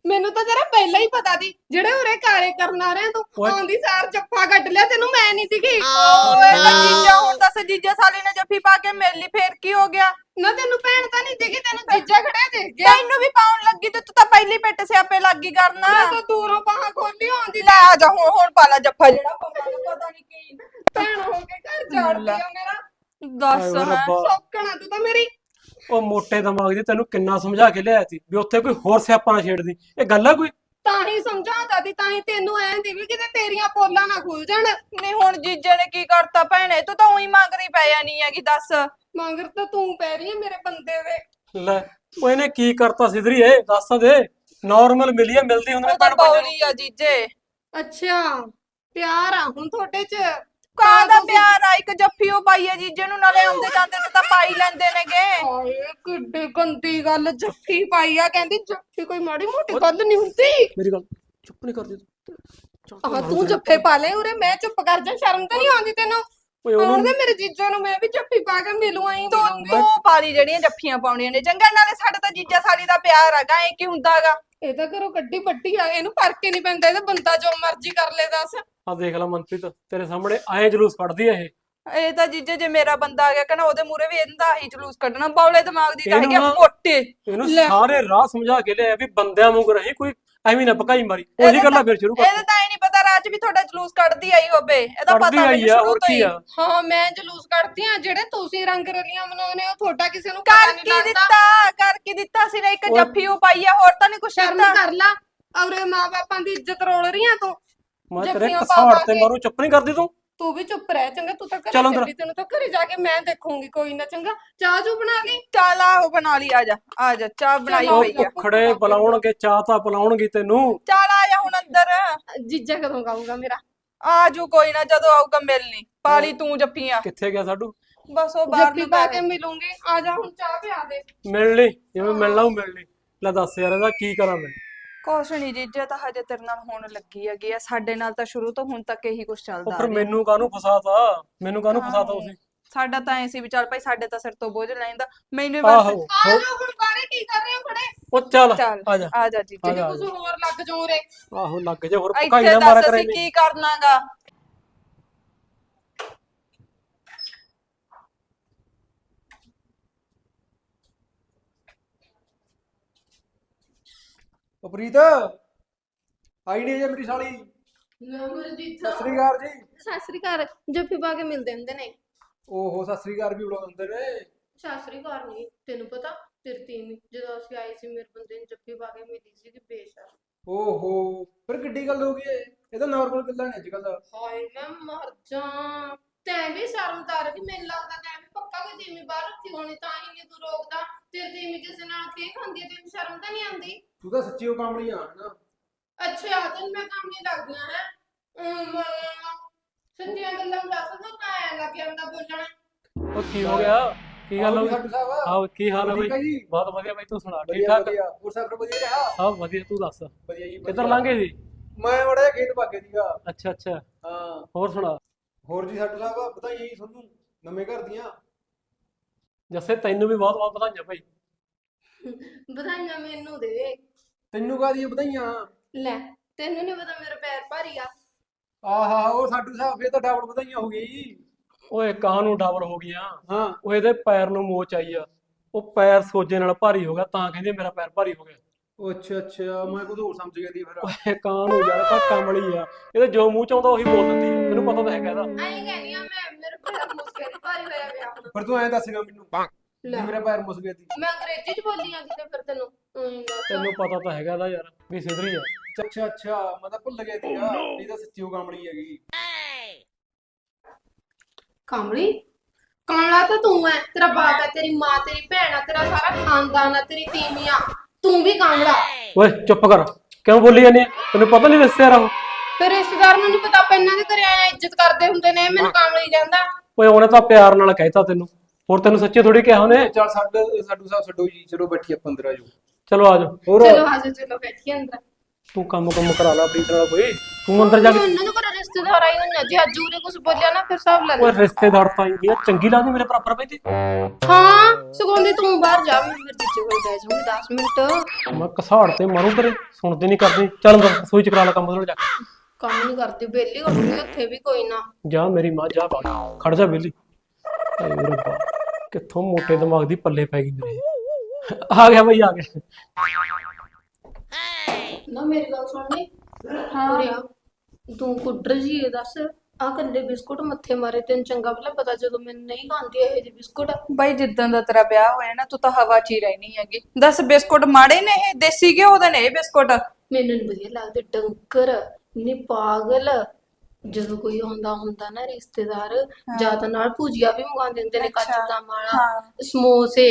ਮੈਨੂੰ ਤਾਂ ਤੇਰਾ ਪਹਿਲਾਂ ਹੀ ਪਤਾ ਸੀ ਜਿਹੜੇ ਉਰੇ ਕਾਰੇ ਕਰਨ ਆ ਰਹੇ ਤੂੰ ਓਏ। ਆਉਂਦੀ ਸਾਰ ਜੱਫਾ ਕੱਢ ਲਿਆ ਤੈਨੂੰ ਮੈਂ ਨਹੀਂ ਦਿਖੀ ਓਏ ਜੀਜਾ ਹੁਣ ਦੱਸ ਜੀਜਾ ਸਾਲੀ ਨੇ ਜੱਫੀ ਪਾ ਕੇ ਮੇਲੀ ਫੇਰ ਕੀ ਹੋ ਗਿਆ? ਨਾ ਤੈਨੂੰ ਭੈਣ ਤਾਂ ਨਹੀਂ ਦਿਖੀ ਤੈਨੂੰ ਜੀਜਾ ਖੜਿਆ ਦੇਖ ਗਿਆ। ਤੈਨੂੰ ਵੀ ਪਾਉਣ ਲੱਗੀ ਤੇ ਤੂੰ ਤਾਂ ਪਹਿਲੀ ਪਿੱਟ ਸਿਆਪੇ ਲੱਗੀ ਕਰਨਾ। ਮੈਂ ਤਾਂ ਦੂਰੋਂ ਬਾਹਾਂ ਖੋਲੀ ਆਉਂਦੀ ਲੈ ਆ ਜਾ ਹੁਣ ਹੁਣ ਪਾ ਲੈ ਜੱਫਾ ਜਿਹੜਾ। ਪਾਉਣਾ ਨੂੰ ਪਤਾ ਨਹੀਂ ਕੀ। ਭੈਣ ਹੋ ਕੇ ਘਰ ਝਾੜਦੀ ਆ ਮੇਰਾ। ਦੱਸ ਹਾਏ ਹਾਂ। ਰੱਬਾ। ਸੌਕਣਾ ਤੂੰ ਤਾਂ ਮੇਰੀ। ਉਹ ਮੋਟੇ ਦਿਮਾਗ ਦੀ ਤੈਨੂੰ ਕਿੰਨਾ ਸਮਝਾ ਕੇ ਲਿਆਇਆ ਸੀ ਵੀ ਉੱਥੇ ਕੋਈ ਹੋਰ ਸਿਆਪਾ ਨਾ ਛੇੜਦੀ। ਇਹ ਗੱਲ ਆ ਕੋਈ? ਤਾਂ ਹੀ ਸਮਝਾਉਂਦਾ ਸੀ ਤਾਂ ਹੀ ਤੈਨੂੰ ਐਂ ਦੀ ਵੀ ਕਿਤੇ ਤੇਰੀਆਂ ਪੋਲਾਂ ਨਾ ਖੁੱਲ ਜਾਣ। ਨਹੀਂ ਹੁਣ ਜੀਜੇ ਨੇ ਕੀ ਕਰਤਾ ਭੈਣੇ? ਤੂੰ ਤਾਂ ਉਹੀ ਮੰਗਦੀ ਪੈ ਜਾਨੀ ਹੈਗੀ ਦੱਸ। ਮਗਰ ਤਾਂ ਤੂੰ ਪੈ ਰਹੀ ਹੈ ਮੇਰੇ ਬੰਦੇ ਦੇ। ਲੈ ਉਹ ਇਹਨੇ ਕੀ ਕਰਤਾ ਸਿਧਰੀ ਇਹ? ਦੱਸ ਤਾਂ ਦੇ। ਨਾਰਮਲ ਮਿਲੀ ਆ ਮਿਲਦੀ ਹੁੰਦੀ ਨੇ ਉਹ ਤਾਂ ਭੈਣ ਭਾਈਆਂ ਨੂੰ। ਬੌਲੀ ਆ ਜੀਜੇ। ਅੱਛਾ ਪਿਆਰ ਆ ਹੁਣ ਤੁਹਾਡੇ ਚ। ਕਾਹਦਾ ਪਿਆਰ ਆ ਇੱਕ ਜੱਫੀ ਉਹ ਪਾਈ ਆ ਜੀਜੇ ਨੂੰ ਨਾਲੇ ਆਉਂਦੇ ਜਾਂਦੇ ਤੇ ਤਾਂ ਪਾਈ ਲੈਂਦੇ ਨੇਗੇ। ਹਾਏ ਕਿੱਡੀ ਗੰਦੀ ਗੱਲ ਜੱਫੀ ਪਾਈ ਆ ਕਹਿੰਦੀ ਜੱਫੀ ਕੋਈ ਮਾੜੀ ਮੋਟੀ ਗੱਲ ਨਹੀਂ ਹੁੰਦੀ। ਮੇਰੀ ਗੱਲ ਚੁੱਪ ਨਹੀਂ ਕਰਦੀ ਤੂੰ ਚੱਲ ਤੂੰ ਆਹ ਤੂੰ। ਜੱਫੇ ਪਾ ਲੈ ਉਰੇ ਮੈਂ ਚੁੱਪ ਕਰ ਜਾ ਸ਼ਰਮ ਤਾਂ ਨਹੀਂ ਆਉਂਦੀ ਤੈਨੂੰ? ਓਏ ਆਉਣ ਉਹਨੂੰ ਦੇ ਮੇਰੇ ਜੀਜਾ ਨੂੰ ਮੈਂ ਵੀ ਜੱਫੀ ਪਾ ਕੇ ਮਿਲੂ ਆਈ ਤੂੰ ਤੂੰ ਪਾਲੀ ਜਿਹੜੀਆਂ ਜੱਫੀਆਂ ਪਾਉਣੀਆਂ ਨੇ ਚੰਗਾ ਨਾਲੇ ਸਾਡੇ ਤਾਂ ਜੀਜਾ ਸਾਲੀ ਦਾ ਪਿਆਰ ਹੈਗਾ ਇਹ ਕੀ ਹੁੰਦਾਗਾ? ਇਹ ਤਾਂ ਘਰੋਂ ਕੱਢੀ ਵੱਡੀ ਆ ਇਹਨੂੰ ਫ਼ਰਕ ਹੀ ਨਹੀਂ ਪੈਂਦਾ ਇਹਦਾ ਬੰਦਾ ਜੋ ਮਰਜ਼ੀ ਕਰ ਲੈ ਦੱਸ। ਆ ਦੇਖ ਲੈ ਮਨਪ੍ਰੀਤ ਤੇਰੇ ਸਾਹਮਣੇ ਆਏ ਜਲੂਸ ਕੱਢਦੀ ਆ ਇਹ। ਇਹ ਤਾਂ ਜੀਜੇ ਜੇ ਮੇਰਾ ਬੰਦਾ ਆ ਗਿਆ ਕਹਿੰਦਾ ਉਹਦੇ ਮੂਰੇ ਵੀ ਇਹਦਾ ਹੀ ਜਲੂਸ ਕੱਢਣਾ ਬੌਲੇ ਦਿਮਾਗ ਦੀ ਤਾਂ ਹੈਗੀ ਆ, ਨਾ- ਮੋਟੇ। ਇਹਨੂੰ ਲੈ। ਸਾਰੇ ਰਾਹ ਸਮਝਾ ਕੇ ਲਿਆ ਵੀ ਬੰਦਿਆਂ ਵਾਂਗ ਰਹੀ ਕੋਈ ਐਵੇਂ ਨਾ ਪਕਾਈ ਮਾਰੀ। ਉਹੀ ਗੱਲਾਂ ਫਿਰ ਸ਼ੁਰੂ ਕਰ ਇਹਦੇ ਤਾਂ ਇਹ ਨਹੀਂ ਪਤਾ ਰਾਜ ਵੀ ਤੁਹਾਡਾ ਜਲੂਸ ਕੱਢਦੀ ਆਈ ਹੋਵੇ। ਇਹਦਾ ਕਰਦੀ ਪਤਾ ਆਈ ਮੈਨੂੰ ਆ ਸ਼ੁਰੂ ਹੋਰ ਤੋਂ ਕੀ ਹੀ। ਆ? ਹਾਂ ਮੈਂ ਜਲੂਸ ਕੱਢਦੀ ਆ ਜਿਹੜੇ ਤੁਸੀਂ ਰੰਗ ਰਲੀਆਂ ਮਨਾਉਂਦੇ ਹੋ ਤੁਹਾਡਾ ਕਿਸੇ ਨੂੰ ਪਤਾ ਕਰ ਨਹੀਂ ਕੀ ਲੱਗਦਾ। ਦਿੱਤਾ ਕਰ ਕੀ ਦਿੱਤਾ ਸੀ ਨਾ ਇੱਕ ਉਹ- ਜੱਫੀ ਉਹ ਪਾਈ ਆ ਹੋਰ ਤਾਂ ਨਹੀਂ ਕੁਛ ਸ਼ਰਮ ਦਿੱਤਾ। ਕਰ ਲਾ ਔਰੇ ਮਾਪਿਆਂ ਦੀ ਇੱਜ਼ਤ ਰੋਲ ਰਹੀਆਂ ਤੂੰ। ਮੈਂ ਤੇਰੇ ਜੱਫੀਆਂ ਪਾ ਕਸਾੜ ਤੇ ਕੇ। ਮਾਰੂ ਚੁੱਪ ਨਹੀਂ ਕਰਦੀ ਤੂੰ? ਤੂੰ ਵੀ ਚੁੱਪ ਰਹਿ ਚੰਗਾ ਤੂੰ ਤਾਂ ਘਰੇ ਚੱਲ ਅੰਦਰ। ਚੱਲੀ ਤੈਨੂੰ ਤਾਂ ਘਰੇ ਜਾ ਕੇ ਮੈਂ ਦੇਖੂੰਗੀ ਕੋਈ ਨਾ ਚੰਗਾ। ਚਾਹ ਜੂ ਬਣਾ ਲਈ? ਚੱਲ ਆਹੋ ਬਣਾ ਲਈ ਆ ਜਾ ਆ ਜਾ ਚਾਹ ਬਣਾਈ ਚਲੋ। ਪਈ ਆ। ਖੜੇ ਬੁਲਾਉਣਗੇ ਚਾਹ ਤਾਂ ਬੁਲਾਉਣਗੇ ਤੈਨੂੰ। ਚੱਲ ਆ ਜਾ ਹੁਣ ਅੰਦਰ। ਜੀਜਾ ਕਦੋਂ ਗਾਊਗਾ ਮੇਰਾ? ਆ ਜੂ ਕੋਈ ਨਾ ਜਦੋਂ ਆਊਗਾ ਮਿਲਣੀ ਪਾਲੀ ਤੂੰ ਜੱਫੀਆਂ। ਕਿੱਥੇ ਗਿਆ ਸਾਡੂ? ਬਸ ਉਹ ਬਾਹਰ ਜੱਫੀ ਨੂੰ ਪਾ ਪੈ ਕੇ ਮਿਲੂੰਗੀ। ਆ ਜਾ ਹੁਣ ਚਾਹ ਪਿਆ ਦੇ। ਮਿਲ ਲਈ ਜਿਵੇਂ ਮਿਲਣਾ ਉਹ ਮਿਲ ਲਈ ਲੈ ਦੱਸ ਯਾਰ ਇਹਦਾ ਕੀ ਕਰਾਂ ਮੈਂ? ਕੁਛ ਨਹੀਂ ਜੀਜੇ ਤਾਂ ਹਜੇ ਤੇਰੇ ਨਾਲ ਹੋਣ ਲੱਗੀ ਹੈਗੀ ਆ। ਸਾਡੇ ਨਾਲ ਤਾਂ ਸ਼ੁਰੂ ਤੋਂ ਹੁਣ ਤੱਕ ਇਹੀ ਕੁਛ ਉਹ ਚੱਲਦਾ ਆ ਰਿਹਾ। ਮੈਨੂੰ ਕਾਹਨੂੰ ਫਸਾਤਾ? ਮੈਨੂੰ ਕਾਹਨੂੰ ਫਸਾਤਾ। ਤੁਸੀਂ? ਸਾਡਾ ਤਾਂ ਐ ਸੀ ਵੀ ਚੱਲ ਭਾਈ ਸਾਡੇ ਤਾਂ ਸਿਰ ਤੋਂ ਬੋਝ ਲੈਂਦਾ ਮੈਨੂੰ ਵੀ ਆਹੋ। ਬਸ ਆ ਹੋ- ਜਾ ਹੁਣ ਬਾਰੇ ਕੀ ਕਰ ਰਹੇ ਹੋ ਖੜੇ? ਉਹ ਚੱਲ ਚੱਲ ਆ ਜਾ। ਆ ਜਾ ਜੀਜੇ ਕੁਝ। ਹੋਰ ਲੱਗ ਜਾਉ ਰੇ ਆਹੋ ਲੱਗ ਜਾ ਹੋਰ ਇੱਥੇ ਨਾ ਮਾਰਾ ਦੱਸ ਕਰੇ ਅਸੀਂ ਕੀ ਕਰਨਾਗਾ? ਉਹ ਪ੍ਰੀਤ ਆਈ ਨਹੀਂ ਜੇ ਮੇਰੀ ਸਾਲੀ। ਨਮਰਜੀਤ ਸਤਿ ਸ੍ਰੀ ਅਕਾਲ ਜੀ। ਸਤਿ ਸ੍ਰੀ ਅਕਾਲ। ਜੱਫੀ ਪਾ ਕੇ ਮਿਲਦੇ ਹੁੰਦੇ ਨੇ। ਓਹੋ ਸਤਿ ਸ੍ਰੀ ਅਕਾਲ ਵੀ ਬੁਲਾਉਂਦੇ ਨੇ। ਸਤਿ ਸ੍ਰੀ ਅਕਾਲ ਨਹੀਂ ਤੈਨੂੰ ਪਤਾ ਤੇਰੀ ਤੀਵੀਂ ਜਦੋਂ ਅਸੀਂ ਆਏ ਸੀ ਮੇਰੇ ਬੰਦੇ ਨੂੰ ਜੱਫੀ ਪਾ ਕੇ ਮਿਲੀ ਸੀ ਕਿ ਬੇਸ਼ੱਕ ਓਹੋ ਫਿਰ ਕਿੱਡੀ ਗੱਲ ਹੋ ਗਈ? ਇਹ ਤਾਂ ਨਾਰਮਲ ਗੱਲਾਂ ਨੇ ਅੱਜ ਕੱਲ ਹਾਏ ਮੈਂ ਮਰ ਜਾ ਤੈਂ ਵੀ ਸ਼ਰਮਦਾਰ ਕਿ ਮੈਨੂੰ ਲੱਗਦਾ ਤੈਂ ਵੀ ਪੱਕਾ ਤੀਵੀਂ ਬਾਹਰ ਰੱਖੀ ਹੋਣੀ ਤਾਂ ਹੀ ਨਹੀਂ ਤੂੰ ਰੋਕਦਾ। ਤੇਰੀ ਤੀਵੀਂ ਕਿਸੇ ਨਾਲ ਕੀ ਖਾਂਦੀ ਹੈ ਤੈਨੂੰ ਸ਼ਰਮ ਤਾਂ ਨਹੀਂ ਆਉਂਦੀ? ਤੂੰ ਤਾਂ ਸੱਚੀ ਉਹ ਕਾਮੜੀ ਆ ਨਾ ਅੱਛਾ ਤੈਨੂੰ ਮੈਂ ਕੰਮ ਨਹੀਂ ਲੱਗਦੀਆਂ ਹੈ? ਸੱਚੀਆਂ ਗੱਲਾਂ ਦੱਸ ਦੋ ਤਾਂ ਐ ਲੱਗ ਜਾਂਦਾ ਬੋਲਣਾ। ਉਹ ਕੀ ਹੋ ਗਿਆ? ਕੀ ਗੱਲ ਹੋ ਗਈ? ਸਾਡੂ ਸਾਹਿਬ ਹਾਂ ਕੀ ਹਾਲ ਹੈ ਠੀਕ ਆ ਬਈ? ਜੀ? ਬਹੁਤ ਵਧੀਆ ਬਈ ਤੂੰ ਸੁਣਾ ਠੀਕ ਵਧੀਆ ਠਾਕ? ਵਧੀਆ। ਹੋਰ ਸਭ ਤੋਂ ਵਧੀਆ ਰਿਹਾ? ਸਭ ਵਧੀਆ ਤੂੰ ਦੱਸ। ਵਧੀਆ ਜੀ ਕਿੱਧਰ ਲੰਘੇ ਸੀ? ਮੈਂ ਮੜਾ ਖੇਤ ਭਾਗੇ ਸੀਗਾ। ਅੱਛਾ ਅੱਛਾ। ਹਾਂ। ਹੋਰ ਸੁਣਾ। ਹੋਰ ਜੀ ਸਾਡੂ ਸਾਹਿਬ ਵਧਾਈਆਂ ਜੀ ਤੁਹਾਨੂੰ ਨਵੇਂ ਘਰ ਦੀਆਂ। ਜੱਸੇ ਤੈਨੂੰ ਵੀ ਬਹੁਤ ਬਹੁਤ ਵਧਾਈਆਂ ਭਾਈ। ਵਧਾਈਆਂ ਮੈਨੂੰ ਦੇ। ਤੈਨੂੰ ਕਾਹਦੀਆਂ ਵਧਾਈਆਂ? ਲੈ ਤੈਨੂੰ ਨਹੀਂ ਪਤਾ ਮੇਰਾ ਪੈਰ ਭਾਰੀ ਆ। ਆਹਾ ਉਹ ਸਾਡੂ ਸਾਹਿਬ ਫੇਰ ਤਾਂ ਡਬਲ ਵਧਾਈਆਂ ਹੋ ਗਈ। ਓਏ ਕਾਂ ਨੂੰ ਡਬਲ ਹੋ ਗਈਆਂ? ਹਾਂ। ਉਹ ਇਹਦੇ ਪੈਰ ਨੂੰ ਮੋਚ ਆਈ ਆ। ਉਹ ਪੈਰ ਸੋਜੇ ਨਾਲ ਭਾਰੀ ਹੋ ਗਿਆ ਤਾਂ ਕਹਿੰਦੇ ਮੇਰਾ ਪੈਰ ਭਾਰੀ ਹੋ ਗਿਆ। ਉਹ ਅੱਛਾ ਅੱਛਾ ਮੈਂ ਕੁਝ ਹੋਰ ਸਮਝ ਗਿਆ ਦੀ ਫਿਰ। ਓਏ ਕਾਂ ਨੂੰ ਯਾਰ ਤਾਂ ਕਮਲੀ ਆ। ਇਹਦੇ ਜੋ ਮੂੰਹ ਚ ਆਉਂਦਾ ਉਹੀ ਬੋਲ ਦਿੰਦੀ ਆ। ਤੈਨੂੰ ਪਤਾ ਤਾਂ ਹੈਗਾ ਇਹਦਾ। ਐਂ ਕਹਿੰਦੀ ਮੇਰੇ ਪੈਰ ਮੁਸਕੇ ਦੀ ਭਾਰੀ ਹੋਇਆ ਪਿਆ ਹੁਣ। ਪਰ ਤੂੰ ਐਂ ਦੱਸੇਗਾ ਮੈਨੂੰ ਲੈ ਮੇਰਾ ਪੈਰ ਮੁਸ ਗਿਆ ਮੈਂ ਅੰਗਰੇਜ਼ੀ ਚ ਬੋਲੀ ਆ ਕਿਤੇ ਫਿਰ ਤੈਨੂੰ? ਦੱਸ। ਤੈਨੂੰ ਪਤਾ ਤਾਂ ਹੈਗਾ ਇਹਦਾ ਯਾਰ ਵੀ ਸਿਧਰੀ ਆ। ਅੱਛਾ ਅੱਛਾ ਮੈਂ ਤਾਂ ਭੁੱਲ ਗਿਆ ਸੀਗਾ ਇਹ ਤਾਂ ਸੱਚੀ ਉਹ ਕਾਮੜੀ ਹੈਗੀ। ਕਮਲੀ? ਕਮਲਾ ਤਾਂ ਤੂੰ ਐ ਤੇਰਾ ਬਾਪ ਐ ਤੇਰੀ ਮਾਂ ਤੇਰੀ ਭੈਣ ਆ ਤੇਰਾ ਸਾਰਾ ਖਾਨਦਾਨ ਆ ਤੇਰੀ ਤੀਵੀਆਂ ਤੂੰ ਵੀ ਕਮਲਾ। ਓਏ ਚੁੱਪ ਕਰ। ਕਿਉਂ ਬੋਲੀ ਜਾਂਦੀ ਆ? ਤੈਨੂੰ ਪਤਾ ਨਹੀਂ ਦੱਸਿਆ ਰਹਾ ਤੇ ਰਿਸ਼ਤੇਦਾਰ ਨੂੰ ਨਹੀਂ ਪਤਾ ਆਪਾਂ ਇਹਨਾਂ ਦੇ ਘਰੇ ਆਏ ਆ, ਇੱਜ਼ਤ ਕਰਦੇ ਹੁੰਦੇ ਨੇ ਮੈਨੂੰ ਕਮਲੀ ਕਹਿੰਦਾ ਓਏ ਉਹਨੇ ਤਾਂ ਪਿਆਰ ਨਾਲ ਕਹਿਤਾ ਤੈਨੂੰ। ਹੋਰ ਤੈਨੂੰ ਸੱਚੀ ਥੋੜੀ ਕਿਹਾ ਉਹਨੇ? ਚੱਲ ਸਾਡੇ ਸਾਡੂ ਸਾਹਿਬ ਛੱਡੋ ਜੀ ਚਲੋ ਬੈਠੀ ਆਪਾਂ ਅੰਦਰ ਆ ਜਾਓ ਚਲੋ ਆ ਜਾ ਹੋਰ? ਚਲੋ ਆਜੋ ਚਲੋ ਬੈਠੀਏ ਅੰਦਰ। ਤੂੰ ਕੰਮ ਕੰਮ ਕਰਾ ਲਾ ਪ੍ਰੀਤ ਨਾਲ ਕੋਈ। ਤੂੰ ਅੰਦਰ ਜਾ ਕੇ ਉਹਨਾਂ ਦੇ ਘਰੇ ਰਿਸ਼ਤੇਦਾਰ ਆਏ ਹੋਏ ਨੇ ਜੇ ਅੱਜ ਉਰੇ ਕੁਝ ਬੋਲਿਆ ਨਾ ਫਿਰ ਸਭ ਲੈ ਓਏ ਰਿਸ਼ਤੇਦਾਰ ਤਾਂ ਆਈ ਆ। ਚੰਗੀ ਲੱਗਦੀ ਮੇਰੇ ਬਰਾਬਰ ਬੈਠੀ ਹਾਂ ਸੁਗੰਧੀ ਤੂੰ ਬਾਹਰ ਜਾ ਮੈਂ ਫਿਰ ਜੀਜੇ ਕੋਲ ਬਹਿ ਜਾਊਂਗੀ 10 ਮਿੰਟ। ਮੈਂ ਕਸਾੜ ਤੇ ਮਾਰੂ ਤੇਰੇ ਸੁਣਦੇ ਨਹੀਂ ਕਰਦੇ। ਚੱਲ ਅੰਦਰ ਸੂਈ ਚ ਕਰਾ ਲਾ ਕੰਮ ਥੋੜਾ ਜਾ। ਕੇ। ਕੰਮ ਨਹੀਂ ਕਰਦੀ ਬੇਲੀ ਕਰੂੰਗੀ ਉੱਥੇ ਵੀ ਕੋਈ ਨਾ। ਜਾ ਮੇਰੀ ਮਾਂ ਜਾ ਬਾਹਰ। ਖੜ ਜਾ ਬੇਲੀ ਆਏ ਓਏ ਰੱਬਾ ਕਿੱਥੋਂ ਮੋਟੇ ਦਿਮਾਗ ਦੀ ਪੱਲੇ ਪੈ ਗਈ ਮੇਰੇ। ਆ ਗਿਆ ਬਈ ਆ ਗਿਆ। ਨਾ ਮੇਰੀ ਗੱਲ ਸੁਣਨੀ ਹਾਂ। ਤੂੰ ਕੁੱਟਰ ਜੀ ਇਹ ਦੱਸ। ਆ ਕੱਲੇ ਬਿਸਕੁਟ ਮੱਥੇ ਮਾਰੇ ਤੈਨੂੰ ਚੰਗਾ ਭਲਾ ਪਤਾ ਜਦੋਂ ਮੈਨੂੰ ਨਹੀਂ ਖਾਂਦੀ ਇਹ ਜਿਹੇ ਬਿਸਕੁਟ। ਬਾਈ ਜਿੱਦਾਂ ਦਾ ਤੇਰਾ ਵਿਆਹ ਹੋਇਆ ਨਾ ਤੂੰ ਤਾਂ ਹਵਾ 'ਚ ਹੀ ਰਹਿਣੀ ਹੈਗੀ। ਦੱਸ ਬਿਸਕੁਟ ਮਾੜੇ ਨੇ ਇਹ? ਦੇਸੀ ਘਿਓ ਦੇ ਨੇ ਇਹ ਬਿਸਕੁਟ? ਮੈਨੂੰ ਨਹੀਂ ਵਧੀਆ ਲੱਗਦੇ ਡੰਕਰ ਨੀ ਪਾਗਲ। ਜਦੋਂ ਕੋਈ ਆਉਂਦਾ ਹੁੰਦਾ ਨਾ ਰਿਸ਼ਤੇਦਾਰ ਜਾਂ ਨਾਲ ਭੁਜੀਆ ਵੀ ਮੰਗਾ ਦਿੰਦੇ ਨੇ ਅੱਛਾ, ਦਾ ਹਾਂ। ਮਾਲਾ ਸਮੋਸੇ।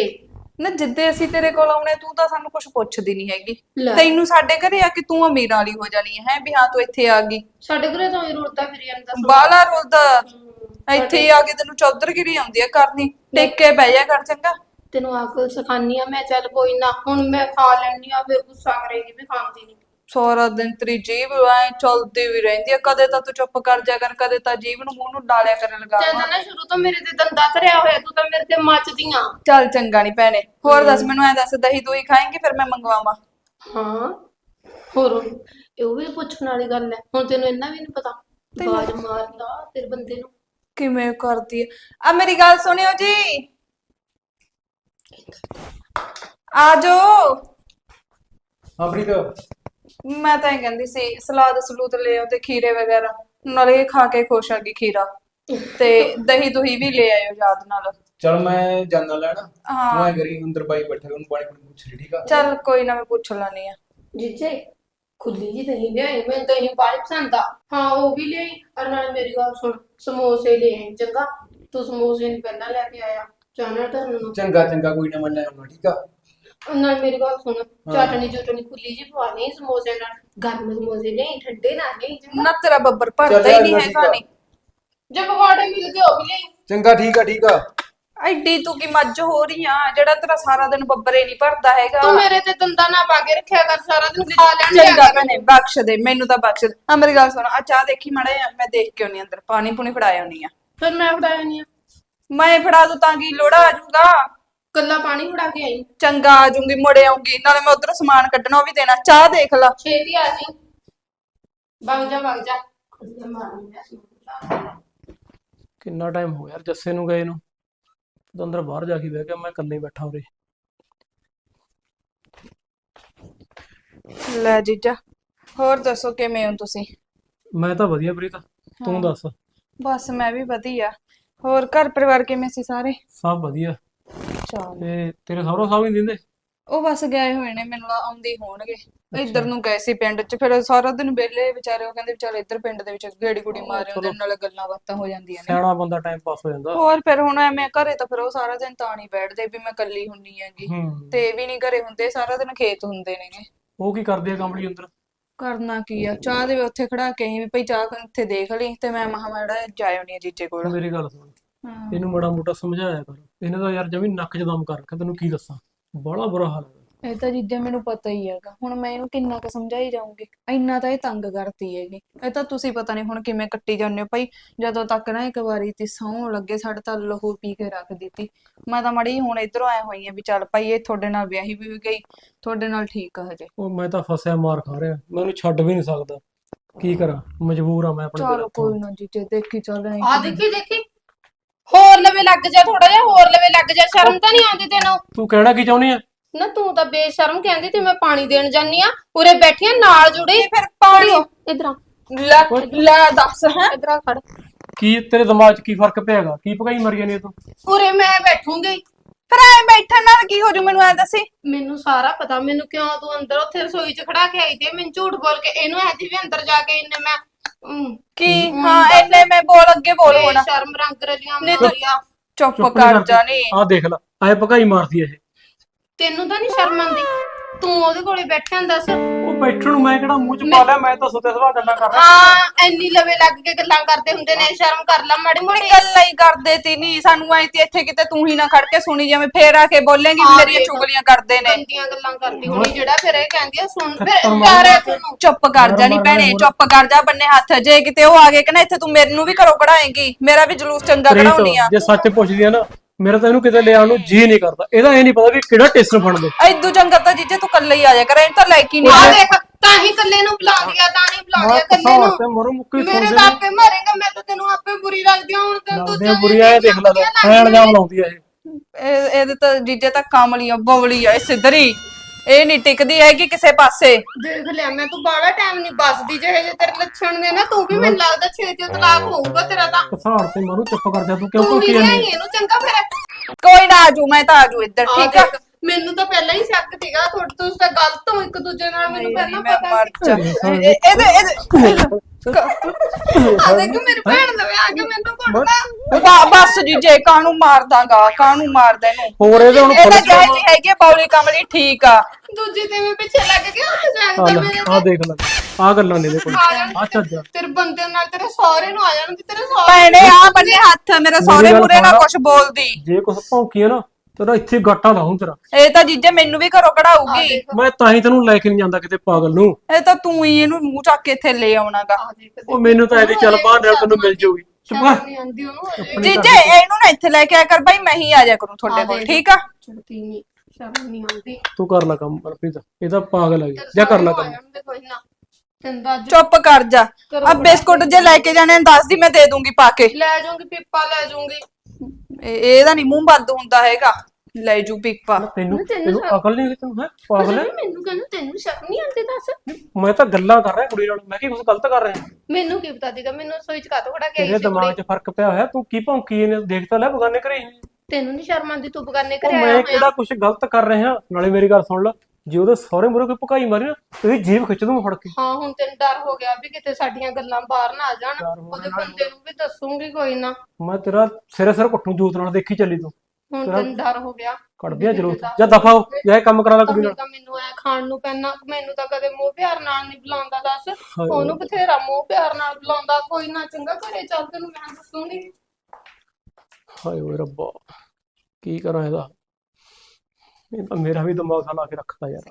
ਨਾ ਜਿੱਦੇ ਅਸੀਂ ਤੇਰੇ ਕੋਲ ਆਉਣੇ ਤੂੰ ਤਾਂ ਸਾਨੂੰ ਕੁਝ ਪੁੱਛਦੀ ਨਹੀਂ ਹੈਗੀ। ਲੈ। ਤੈਨੂੰ ਸਾਡੇ ਘਰੇ ਆ ਕੇ ਤੂੰ ਅਮੀਰਾਂ ਵਾਲੀ ਹੋ ਜਾਣੀ ਹੈ ਵੀ ਹਾਂ ਤੂੰ ਇੱਥੇ ਆ ਗਈ। ਸਾਡੇ ਘਰੇ ਤਾਂ ਇਹ ਰੋਟਾ ਫਿਰ ਜਾਂਦਾ ਬਾਲਾ ਰੁਲਦਾ। ਇੱਥੇ ਹੀ ਆ ਕੇ ਤੈਨੂੰ ਚੌਧਰਗਿਰੀ ਆਉਂਦੀ ਆ ਕਰਨੀ ਟਿਕ ਕੇ ਬਹਿ ਜਾ ਕਰ ਚੰਗਾ। ਤੈਨੂੰ ਆਕਲ ਸਿਖਾਨੀ ਆ ਮੈਂ ਚੱਲ ਕੋਈ ਨਾ ਹੁਣ ਮੈਂ ਖਾ ਲੈਣੀ ਆ ਫਿਰ ਗੁੱਸਾ ਕਰੇਗੀ ਵੀ ਖਾਂਦੀ ਨਹੀਂ ਸਾਰਾ ਦਿਨ ਤੇਰੀ ਜੀਭ ਐ ਚਲਦੀ ਵੀ ਰਹਿੰਦੀ ਆ ਕਦੇ ਤਾਂ ਤੂੰ ਚੁੱਪ ਕਰ ਜਾ ਕਰ ਕਦੇ ਤਾਂ ਜੀਭ ਨੂੰ ਮੂੰਹ ਨੂੰ ਡਾਲਿਆ ਕਰਨ ਲਗਾ ਤੈਨੂੰ ਤਾਂ ਨਾ ਸ਼ੁਰੂ ਤੋਂ ਮੇਰੇ ਤੇ ਦੰਦਾ ਧਰਿਆ ਹੋਇਆ ਤੂੰ ਤਾਂ ਮੇਰੇ ਤੇ ਮੱਚਦੀਆਂ। ਚੱਲ ਚੰਗਾ ਨਹੀਂ ਭੈਣੇ ਹੋਰ ਦੱਸ ਮੈਨੂੰ ਐ ਦੱਸ ਦਹੀਂ ਦੂਈ ਖਾਏਂਗੀ ਫਿਰ ਮੈਂ ਮੰਗਵਾਵਾਂ। ਹਾਂ ਹੋਰ ਇਹ ਵੀ ਪੁੱਛਣ ਵਾਲੀ ਗੱਲ ਹੈ ਹੁਣ ਤੈਨੂੰ ਇੰਨਾ ਵੀ ਨਹੀਂ ਪਤਾ ਬਾਜ ਮਾਰਦਾ ਤੇਰੇ ਬੰਦੇ ਨੂੰ। ਕਿਵੇਂ ਕਰਦੀ ਆ ਆ ਮੇਰੀ ਗੱਲ ਸੁਣਿਓ ਜੀ। ਆ ਜਾਓ। ਹਾਂ ਪ੍ਰੀਤ ਮੈਂ ਤਾਂ ਇਹ ਕਹਿੰਦੀ ਸੀ ਸਲਾਦ ਸਲੂਦ ਲੈ ਆਓ ਤੇ ਖੀਰੇ ਵਗੈਰਾ। ਨਾਲੇ ਇਹ ਖਾ ਕੇ ਖੁਸ਼ ਆ ਗਈ ਖੀਰਾ। ਤੇ ਦਹੀਂ ਦੁਹੀ ਵੀ ਲੈ ਆਇਓ ਯਾਦ ਨਾਲ। ਚਲ ਮੈਂ ਜਾਣਾ ਲੈਣਾ। ਹਾਂ। ਮੈਂ ਕਰੀ ਅੰਦਰ ਬਾਈ ਬੈਠੇ ਉਹਨੂੰ ਪਾਣੀ ਪੂਣੀ ਪੁੱਛ ਲਈ ਠੀਕ ਆ? ਚੱਲ ਕੋਈ ਨਾ ਮੈਂ ਪੁੱਛ ਲੈਣੀ ਆ। ਜੀਜੇ ਖੁੱਲੀ ਜੀ ਦਹੀਂ ਲਿਆਈ ਮੈਂ ਦਹੀਂ ਬਾਲੀ ਪਸੰਦ ਆ। ਹਾਂ ਉਹ ਵੀ ਲਿਆਈ ਔਰ ਨਾਲ ਮੇਰੀ ਗੱਲ ਸੁਣ ਸਮੋਸੇ ਲਿਆਈ ਚੰਗਾ। ਤੂੰ ਸਮੋਸੇ ਨਹੀਂ ਪਹਿਲਾਂ ਲੈ ਕੇ ਆਇਆ ਚਾਹਨਾ ਧਰਨ ਨੂੰ। ਚੰਗਾ ਚੰਗਾ ਕੋਈ ਨਾ ਮੈਂ ਲੈ ਆਉਣਾ ਠੀਕ ਆ? ਨਾਲ ਮੇਰੀ ਗੱਲ ਸੁਣ ਚਟਣੀ ਚਟਣੀ ਖੁੱਲੀ ਜੀ ਪਵਾ ਲਈ ਸਮੋਸੇ ਨਾਲ। ਗਰਮ ਸਮੋਸੇ ਲਿਆਈ ਠੰਡੇ ਨਾ ਚੰਗਾ ਨਾ ਤੇਰਾ ਬੱਬਰ ਭਰਦਾ ਹੀ ਨਹੀਂ ਹੈਗਾ। ਨਹੀਂ ਜੇ ਪਕੌੜੇ ਮਿਲ ਗਏ ਉਹ ਵੀ ਲਿਆਈ ਚੰਗਾ ਠੀਕ ਆ ਠੀਕ ਆ। ਐਡੀ ਤੂੰ ਕੀ ਮੱਝ ਹੋ ਰਹੀ ਆ ਜਿਹੜਾ ਤੇਰਾ ਸਾਰਾ ਦਿਨ ਬੱਬਰੇ ਨਹੀਂ ਭਰਦਾ ਹੈਗਾ। ਤੂੰ ਮੇਰੇ ਤੇ ਦੰਦਾਂ ਨਾ ਪਾ ਕੇ ਰੱਖਿਆ ਕਰ ਸਾਰਾ ਦਿਨ ਖਾ ਲੈਣ ਦਿਆ ਚੰਗਾ। ਭੈਣੇ ਬਖਸ਼ ਦੇ ਮੈਨੂੰ ਤਾਂ ਬਖਸ਼ ਦੇ। ਆ ਮੇਰੀ ਗੱਲ ਸੁਣ ਆ ਚਾਹ ਦੇਖੀ ਮਾੜਾ ਮੈਂ ਦੇਖ ਕੇ ਆਉਣੀ ਅੰਦਰ। ਪਾਣੀ ਪੂਣੀ ਫੜਾਇਆ ਆਉਣੀ ਆ। ਫਿਰ ਮੈਂ ਫੜਾਇਆ ਨਹੀਂ ਆ। ਮੈਂ ਫੜਾ ਦੂ ਤਾਂ ਕੀ ਲੋੜਾ ਆ ਜਾਊਗਾ। ਕੱਲਾ ਪਾਣੀ ਫੜਾ ਕੇ ਆਈ। ਚੰਗਾ ਆ ਜਾਊਂਗੀ ਮੁੜੇ ਆਉਂਗੀ ਨਾਲੇ ਮੈਂ ਉਧਰ ਸਮਾਨ ਕੱਢਣਾ ਉਹ ਵੀ ਦੇਣਾ। ਚਾਹ ਦੇਖ ਲਾ। ਛੇਤੀ ਆ ਜੀ। ਵਗ ਜਾ ਵਗ ਜਾ। ਕਿੰਨਾ ਟਾਈਮ ਹੋ ਗਿਆ ਯਾਰ ਜੱਸੇ ਨੂੰ ਗਏ ਨੂੰ? ਤੂੰ ਅੰਦਰ ਬਾਹਰ ਜਾ ਕੇ ਬਹਿ ਗਿਆ ਮੈਂ ਇਕੱਲੇ ਹੀ ਬੈਠਾ ਉਰੇ। ਲੈ ਜੀਜਾ ਹੋਰ ਦੱਸੋ ਕਿਵੇਂ ਹੋ ਤੁਸੀਂ? ਮੈਂ ਤਾਂ ਵਧੀਆ ਪ੍ਰੀਤ ਤੂੰ ਦੱਸ? ਬਸ ਮੈਂ ਵੀ ਵਧੀਆ। ਹੋਰ ਘਰ ਪਰਿਵਾਰ ਕਿਵੇਂ ਸੀ ਸਾਰੇ? ਸਭ ਵਧੀਆ। ਚਲ। ਤੇ ਤੇਰੇ ਸਹੁਰਾ ਸਾਹਿਬ ਨਹੀਂ ਦਿੰਦੇ? ਉਹ ਬਸ ਗਏ ਹੋਏ ਨੇ ਮੈਨੂੰ ਲਾ ਆਉਂਦੇ ਹੀ ਹੋਣਗੇ। ਇੱਧਰ ਨੂੰ ਗਏ ਸੀ ਪਿੰਡ 'ਚ ਫਿਰ ਸਾਰਾ ਦਿਨ ਵਿਹਲੇ ਵਿਚਾਰੇ ਉਹ ਕਹਿੰਦੇ ਚੱਲ ਇੱਧਰ ਪਿੰਡ ਦੇ ਵਿੱਚ ਗੇੜੀ ਗੁੜੀ ਮਾਰੇ ਉਹਦੇ ਨਾਲ ਗੱਲਾਂ ਬਾਤਾਂ ਹੋ ਜਾਂਦੀਆਂ ਨੇ। ਸਿਆਣਾ ਬੰਦਾ ਟਾਈਮ ਪਾਸ ਹੋ ਜਾਂਦਾ। ਹੋਰ ਫਿਰ ਹੁਣ ਐਵੇਂ ਘਰੇ ਤਾਂ ਫਿਰ ਉਹ ਸਾਰਾ ਦਿਨ ਤਾਂ ਨਹੀਂ ਬੈਠਦੇ ਵੀ ਮੈਂ ਇਕੱਲੀ ਹੁੰਨੀ ਹੈਗੀ। ਹੂੰ। ਤੇ ਇਹ ਵੀ ਨਹੀਂ ਘਰੇ ਹੁੰਦੇ ਸਾਰਾ ਦਿਨ ਖੇਤ ਹੁੰਦੇ ਨੇਗੇ। ਉਹ ਕੀ ਕਰਦੇ ਆ ਕੰਬਲੀ ਅੰਦਰ? ਕਰਨਾ ਕੀ ਆ? ਚਾਹ ਦੇ ਉੱਥੇ ਖੜਾ ਕੇ ਆਈ ਵੀ ਭਈ ਚਾਹ ਇੱਥੇ ਦੇਖ ਲਈ ਤੇ ਮੈਂ ਮਹਾ ਮਾੜਾ ਜਾਇਓ ਨਹੀਂ ਜੀਜੇ ਕੋਲ। ਮੇਰੀ ਗੱਲ ਸੁਣ। ਇਹਨੂੰ ਮਾੜਾ ਮੋਟਾ ਸਮਝਾਇਆ ਕਰ। ਇਹਨੇ ਤਾਂ ਯਾਰ ਜਮੀ ਨੱਕ 'ਚ ਦਮ ਕਰ ਰੱਖਿਆ ਤੈਨੂੰ ਕੀ ਦੱਸਾਂ? ਬੜਾ ਬੁਰਾ ਹਾਲ ਹੈ ਇਹ ਤਾਂ ਜੀਜੇ ਮੈਨੂੰ ਪਤਾ ਹੀ ਹੈਗਾ। ਹੁਣ ਮੈਂ ਇਹਨੂੰ ਕਿੰਨਾ ਕੁ ਸਮਝਾਈ ਜਾਊਂਗੀ। ਇੰਨਾ ਤਾਂ ਇਹ ਤੰਗ ਕਰਦੀ ਹੈਗੀ। ਇਹ ਤਾਂ ਤੁਸੀਂ ਪਤਾ ਨਹੀਂ ਹੁਣ ਕਿਵੇਂ ਕੱਟੀ ਜਾਂਦੇ ਹੋ। ਭਾਈ ਜਦੋਂ ਤੱਕ ਨਾ ਇੱਕ ਵਾਰੀ ਤੀ ਸੌਂ ਲੱਗੇ ਸਾਡੇ ਤਾਂ ਲਹੂ ਪੀ ਕੇ ਰੱਖ ਦਿੱਤੀ। ਮੈਂ ਤਾਂ ਮੜੀ ਹੁਣ ਇਧਰੋਂ ਆਏ ਹੋਈ ਆ ਵੀ ਚੱਲ ਭਾਈ ਇਹ ਤੁਹਾਡੇ ਨਾਲ ਵਿਆਹੀ ਵੀ ਗਈ ਤੁਹਾਡੇ ਨਾਲ ਠੀਕ ਆ ਹਜੇ। ਉਹ ਮੈਂ ਤਾਂ ਫਸਿਆ ਮਾਰ ਖਾ ਰਿਹਾ। ਮੈਂ ਉਹਨੂੰ ਛੱਡ ਵੀ ਨਹੀਂ ਸਕਦਾ। ਕੀ ਕਰਾਂ? ਮਜਬੂਰ ਆ ਮੈਂ ਆਪਣੇ ਚਲ ਕੋਈ ਨਾ ਜੀਜੇ ਦੇਖੀ ਚੱਲ ਰਹੀ ਆ ਦੇਖੀ ਦੇਖੀ। ਹੋਰ ਲਵੇ ਲੱਗ ਜਾ ਥੋੜਾ ਜਿਹਾ ਹੋਰ ਲਵੇ ਲੱਗ ਜਾ। ਸ਼ਰਮ ਤਾਂ ਨਹੀਂ ਆਉਂਦੀ ਤੈਨੂੰ? ਤੂੰ ਕਹਿਣਾ ਕੀ ਚਾਹੁੰਦੀ ਆ? ਨਾ ਤੂੰ ਤਾਂ ਬੇਸ਼ਰਮ ਕਹਿੰਦੀ ਤੇ ਮੈਂ ਪਾਣੀ ਦੇਣ ਜਾਨੀ ਆ। ਉਰੇ ਬੈਠੀਆਂ ਨਾਲ ਜੁੜੀ। ਫਿਰ ਪਾਣੀ ਇਧਰ ਆ। ਲੈ ਲੈ ਦੱਸ ਹੈ? ਇਧਰ ਆ ਖੜ। ਕੀ ਤੇਰੇ ਦਿਮਾਗ 'ਚ ਕੀ ਫ਼ਰਕ ਪਿਆਗਾ? ਕੀ ਭਗਾਈ ਮਰੀ ਜਾਨੀ ਆ ਤੂੰ? ਉਰੇ ਮੈਂ ਬੈਠੂੰਗੀ। ਫਿਰ ਐ ਬੈਠਣ ਨਾਲ ਕੀ ਹੋ ਜੂ ਮੈਨੂੰ ਐ ਦੱਸੀ? ਮੈਨੂੰ ਸਾਰਾ ਪਤਾ ਮੈਨੂੰ ਕਿਉਂ ਤੂੰ ਅੰਦਰ ਉੱਥੇ ਰਸੋਈ 'ਚ ਖੜਾ ਕੇ ਆਈ ਤੇ ਮੈਨੂੰ ਝੂਠ ਬੋਲ ਕੇ ਇਹਨੂੰ ਐਦੀ ਵੀ ਅੰਦਰ ਜਾ ਕੇ ਇਹਨੇ ਮੈਂ ਕੀ? ਹਾਂ ਇੰਨੇ ਮੈਂ ਬੋਲ ਅੱਗੇ ਬੋਲ ਹੁਣ ਬੇਸ਼ਰਮ ਰੰਗ ਰਲੀਆਂ ਮਾਰੀਆਂ। ਚੁੱਪ ਚੁੱਪ ਕਰ ਨੀ ਜਾ ਕਰਦੀ। ਨੀ ਆਹ ਦੇਖ ਲੈ ਐ ਭਗਾਈ ਮਾਰਦੀ ਆ ਇਹ। ਤੈਨੂੰ ਤਾਂ ਨਹੀਂ ਸ਼ਰਮ ਆਉਂਦੀ। ਤੂੰ ਉਹਦੇ ਕੋਲੇ ਬੈਠਿਆਂ ਦੱਸ। ਉਹ ਬੈਠਣ ਨੂੰ ਮੈਂ ਕਿਹੜਾ ਮੂੰਹ 'ਚ ਪਾ ਲਿਆ? ਮੈਂ ਤਾਂ ਸੁਤੇ ਸਵਾ ਗੱਲਾਂ ਕਰ ਰਿਹਾ ਹਾਂ ਐਨੀ ਲਵੇ ਲੱਗ ਕੇ ਗੱਲਾਂ ਕਰਦੇ ਹੁੰਦੇ ਨੇ ਸ਼ਰਮ ਕਰ ਲੈ ਮਾੜੀ ਮੋਟੀ। ਗੱਲਾਂ ਹੀ ਕਰਦੇ ਤੀ ਨਹੀਂ ਸਾਨੂੰ ਐ ਤੇ ਇੱਥੇ ਕਿਤੇ ਤੂੰ ਹੀ ਨਾ ਖੜ ਕੇ ਸੁਣੀ ਜਾਵੇਂ ਫੇਰ ਆ ਕੇ ਬੋਲੇਂਗੀ ਵੀ ਮੇਰੀਆਂ। ਚੁਗਲੀਆਂ ਕਰਦੇ ਨੇ। ਗੰਦੀਆਂ ਗੱਲਾਂ ਕਰਦੀ ਹੋਣੀ ਜਿਹੜਾ ਫਿਰ ਇਹ ਕਹਿੰਦੀ ਆ ਸੁਣ ਫਿਰ ਕਰ ਤੈਨੂੰ ਚੁੱਪ ਕਰ ਜਾ ਨੀ ਮਾਰ ਮਾਰ ਭੈਣੇ। ਚੁੱਪ ਕਰ ਜਾ ਬੰਨੇ ਹੱਥ ਜੇ ਕਿਤੇ ਉਹ ਆ ਗਏ ਕਿ ਨਾ ਇੱਥੇ ਤੂੰ ਮੈਨੂੰ ਵੀ ਘਰੋਂ ਕਢਾਏਂਗੀ ਮੇਰਾ ਵੀ ਜਲੂਸ ਚੰਗਾ ਕਢਾਉਣੀ ਆ। ਜੇ ਸੱਚ ਪੁੱਛਦੀ ਆ ਨਾ ਮੇਰਾ ਤਾਂ ਇਹਨੂੰ ਕਿਤੇ ਲਿਆਉਣ ਨੂੰ ਜੀ ਨਹੀਂ ਕਰਦਾ। ਇਹਦਾ ਇਹ ਨਹੀਂ ਪਤਾ ਵੀ ਕਿਹੜਾ ਟੇਸਟ ਫੜ ਦੇ ਐਦੂ ਚੰਗਾ ਤਾਂ ਜੀਜੇ ਤੂੰ ਕੱਲੇ ਹੀ ਆ ਜਾ ਕਰ ਇਹਨੂੰ ਤਾਂ ਲੈ ਕੇ ਨਹੀਂ ਆ ਦੇਖ ਤਾਂ ਹੀ ਕੱਲੇ ਨੂੰ ਬੁਲਾਉਂਦੀ ਆ ਤਾਂ ਨਹੀਂ ਬੁਲਾਉਂਦੀ ਆ ਕੱਲੇ ਨੂੰ। ਮਰੂ ਮੁੱਕੀ ਮੇਰੇ ਤਾਂ ਆਪੇ ਮਰੇਗਾ ਮੈਂ ਤਾਂ ਤੈਨੂੰ ਆਪੇ ਬੁਰੀ ਲੱਗਦੀ ਆ ਹੁਣ ਤੈਨੂੰ ਲੱਗਦੇ ਦੂਜਿਆਂ ਬੁਰੀ ਆਏ ਦੇਖ ਲੈ ਐ ਇਲਜ਼ਾਮ ਲਾਉਂਦੀ ਆ ਇਹ। ਇਹ- ਇਹਦੇ ਤਾਂ ਜੀਜੇ ਤਾਂ ਕਾਮਲੀ ਆ ਬਵਲੀ ਆ ਇਹ ਸਿੱਧਰੀ। ਇਹ ਨਹੀਂ ਟਿਕਦੀ ਹੈਗੀ ਕਿਸੇ ਪਾਸੇ। ਦੇਖ ਲਿਆ ਮੈਂ ਤੂੰ ਬਾਹਲਾ ਟਾਈਮ ਨਹੀਂ ਬਸਦੀ ਜਿਹੇ ਜੇ ਤੇਰੇ ਲੱਛਣ ਨੇ ਨਾ ਤੂੰ ਵੀ ਮੈਨੂੰ ਲੱਗਦਾ ਛੇਤੀ ਤਲਾਕ ਹੋਊਗਾ ਤੇਰਾ ਤਾਂ। ਕਸਾੜ ਤੇ ਮਰੂ ਚੁੱਪ ਕਰ ਜਾ ਤੂੰ ਕਿਉਂ ਤੂੰ ਵੀ ਜਾਂਦੀ ਇਹਨੂੰ ਚੰਗਾ ਫਿਰ। ਕੋਈ ਨਾ ਆਜੂ ਮੈਂ ਤਾਂ ਆਜੂ ਇੱਧਰ ਠੀਕ ਆ? ਦੇਖ, ਮੈਨੂੰ ਤਾਂ ਪਹਿਲਾਂ ਹੀ ਸ਼ੱਕ ਸੀਗਾ ਤੁਹਾਡੇ ਤੋਂ ਤਾਂ ਗਲਤ ਹੋ ਇੱਕ ਦੂਜੇ ਨਾਲ ਮੈਨੂੰ ਪਹਿਲਾਂ ਮੈਂ ਪਤਾ ਮਰ ਸੀ ਜਾ ਇਹਦੇ ਇਹਦੇ ਆ ਦੇਖ ਮੇਰੀ ਭੈਣ ਲਵੇ ਆ ਕੇ ਮੈਨੂੰ ਕੁੱਟਦਾ? ਬਾ- ਬਸ ਜੀਜੇ ਕਾਹਨੂੰ ਮਾਰਦਾਗਾ ਕਾਹਨੂੰ ਮਾਰਦਾ ਇਹਨੂੰ? ਹੋਰ ਇਹਦੇ ਹੁਣ ਇਹ ਤਾਂ ਫੁੱਲ ਜਾਇਜ਼ ਨਹੀਂ ਹੈਗੀ ਆ, ਬੌਲੀ ਕਮਲੀ ਠੀਕ ਆ। ਦੂਜੀ ਤੇ ਮੈਂ ਪਿੱਛੇ ਲੱਗ ਗਿਆ ਉੱਥੇ ਆ ਜਾਗਦਾ ਮੇਰੇ ਲੈ ਆ ਦੇਖ ਲੈ। ਆ ਗੱਲਾਂ ਨੇ ਇਹਦੇ ਕੋਲ। ਆ ਜਾਣ ਆ ਚੱਜ ਤੇਰੇ ਬੰਦੇ ਨਾਲ ਤੇਰੇ ਸਹੁਰੇ ਨੂੰ ਆ ਜਾਣ ਤੇਰੇ ਸਹੁਰੇ ਭੈਣੇ ਆ ਬੰਨੇ ਹੱਥ ਮੇਰੇ ਸਹੁਰੇ ਗੱਲ ਮੂਰੇ ਨਾ ਸੁਣ। ਕੁਛ ਬੋਲਦੀ। ਜੇ ਕੁਛ ਭੌਂਕੀ ਨਾ ਤੇਰਾ ਇੱਥੇ ਗਾਟਾ ਲਾਉਂ ਤੇਰਾ। ਇਹ ਤਾਂ ਜੀਜੇ ਮੈਨੂੰ ਵੀ ਘਰੋਂ ਕਢਾਊਗੀ। ਮੈਂ ਤਾਂ ਹੀ ਤੈਨੂੰ ਲੈ ਕੇ ਨਹੀਂ ਜਾਂਦਾ ਕਿਤੇ ਪਾਗਲ ਨੂੰ। ਇਹ ਤਾਂ ਤੂੰ ਹੀ ਇਹਨੂੰ ਮੂੰਹ ਚੱਕ ਕੇ ਇੱਥੇ ਲੈ ਆਉਣਾਗਾ। ਆ ਉਹ ਮੈਨੂੰ ਤਾਂ ਇਹਦੀ ਚੱਲ ਬਾਹਰ ਨਾਲ ਤੈਨੂੰ ਮਿਲ ਜਾਊਗੀ। ਚੁੱਪ ਨਹੀਂ ਉਹਨੂੰ। ਜੀਜੇ ਇਹਨੂੰ ਨਾ ਇੱਥੇ ਲੈ ਕੇ ਆਇਆ ਕਰ ਬਾਈ ਮੈਂ ਹੀ ਆ ਜਾ ਕਰੂੰ ਤੁਹਾਡੇ ਕੋਲ ਠੀਕ ਆ? ਚੜਦੀ ਨਹੀਂ ਸ਼ਰਮ ਨਹੀਂ ਆਉਂਦੀ। ਤੂੰ ਕਰ ਲੈ ਕੰਮ ਮਨਪ੍ਰੀਤ ਇਹ ਤਾਂ ਪਾਗਲ ਹੈ ਜਾ ਕਰ ਲੈ ਕੰਮ। ਆ ਚੁੱਪ ਕਰ ਜਾ। ਆ ਬਿਸਕੁਟ ਜੇ ਲੈ ਕੇ ਜਾਣੇ ਦੱਸ ਦੀ ਮੈਂ ਦੇ ਦੂੰਗੀ ਪਾ ਕੇ। ਲੈ ਜਾਊਂਗੀ ਪੀਪਾ ਲੈ ਜਾਊਂਗੀ। ਇਹ- ਇਹਦਾ ਨਹੀਂ ਮੂੰਹ ਬੰਦ ਹੁੰਦਾ ਹੈਗਾ। ਲੈ ਜੂ ਪੀਪਾ। ਤੈਨੂੰ ਨਾ ਤੈਨੂੰ ਅਕਲ ਨਹੀਂ ਤੈਨੂੰ ਹੈ? ਪਾਗਲ ਹੈ? ਮੈਨੂੰ ਕਹਿੰਦਾ ਤੈਨੂੰ ਸ਼ੱਕ ਨਹੀਂ ਆਉਂਦੀ ਦੱਸ। ਮੈਂ ਤਾਂ ਗੱਲਾਂ ਕਰ ਰਿਹਾ ਕੁੜੀ ਨਾਲ ਮੈਂ ਕੀ ਕੁਝ ਗਲਤ ਕਰ ਰਿਹਾ। ਮੈਨੂੰ ਕੀ ਪਤਾ ਸੀਗਾ ਮੈਨੂੰ ਰਸੋਈ ਚ ਕਾਹਤੋਂ ਖੜਾ ਕੇ ਆਈ ਤੇਰੇ ਸੀ ਦਿਮਾਗ ਕੁੜੀ। 'ਚ ਫ਼ਰਕ ਪਿਆ ਹੋਇਆ ਤੂੰ ਕੀ ਭੌਂਕੀ ਇਹਨੇ ਦੇਖ ਤਾਂ ਲੈ ਬਗਾਨੇ ਘਰੇ ਹੀ। ਤੈਨੂੰ ਨਹੀਂ ਸ਼ਰਮ ਆਉਂਦੀ ਤੂੰ ਬਗਾਨੇ ਉਹ ਘਰੇ ਆਇਆ ਮੈਂ ਹੋਇਆ। ਕਿਹੜਾ ਕੁਝ ਗਲਤ ਕਰ ਰਿਹਾ? ਨਾਲੇ ਮੇਰੀ ਗੱਲ ਸੁਣ ਲੈ। ਜੇ ਉਹਦੇ ਸਹੁਰੇ ਮੂਹਰੇ ਕੋਈ ਭਕਾਈ ਮਾਰੀ ਨਾ ਤੇਰੀ ਜੀਭ ਖਿੱਚ ਦੂੰ ਫੜ ਕੇ। ਹਾਂ ਹੁਣ ਤੈਨੂੰ ਡਰ ਹੋ ਗਿਆ ਵੀ ਕਿਤੇ ਸਾਡੀਆਂ ਗੱਲਾਂ ਬਾਹਰ ਨਾ ਆ ਜਾਣ। ਡਰ ਹੋ ਉਹਦੇ ਬੰਦੇ ਨੂੰ ਵੀ ਦੱਸੂਗੀ ਕੋਈ ਨਾ। ਮੈਂ ਤੇਰਾ ਸਿਰੇ ਸਿਰ ਕੁੱਟੂ ਜੂਤ ਨਾਲ ਦੇਖੀ ਚੱਲੀ ਤੂੰ। ਹੁਣ ਤੇਰਾ- ਤੈਨੂੰ ਡਰ ਹੋ ਗਿਆ। ਕੱਢ ਜ਼ਰੂਰ ਜਾਂ ਦਫਾ ਹੋ ਜਾਂ ਇਹ ਕੰਮ ਕਰਾ ਲੈ ਕੁੜੀ ਕਮੀ ਨਾਲ। ਤਾਂ ਮੈਨੂੰ ਐ ਖਾਣ ਨੂੰ ਪੈਣਾ ਮੈਨੂੰ ਤਾਂ ਕਦੇ ਮੂੰਹ ਪਿਆਰ ਨਾਲ ਨਹੀਂ ਬੁਲਾਉਂਦਾ ਦੱਸ। ਹਾਏ। ਉਹਨੂੰ ਬਥੇਰਾ ਮੂੰਹ ਪਿਆਰ ਨਾਲ ਬੁਲਾਉਂਦਾ ਕੋਈ ਨਾ ਚੰਗਾ ਘਰੇ ਚੱਲ ਤੈਨੂੰ ਮੈਂ ਦੱਸੂਗੀ। ਹਾਏ ਓਏ ਰੱਬਾ ਕੀ ਕਰਾਂ ਇਹਦਾ? ਨਹੀਂ ਤਾਂ ਮੇਰਾ ਵੀ ਦਿਮਾਗ ਲਾ ਕੇ ਰੱਖਦਾ ਯਾਰ।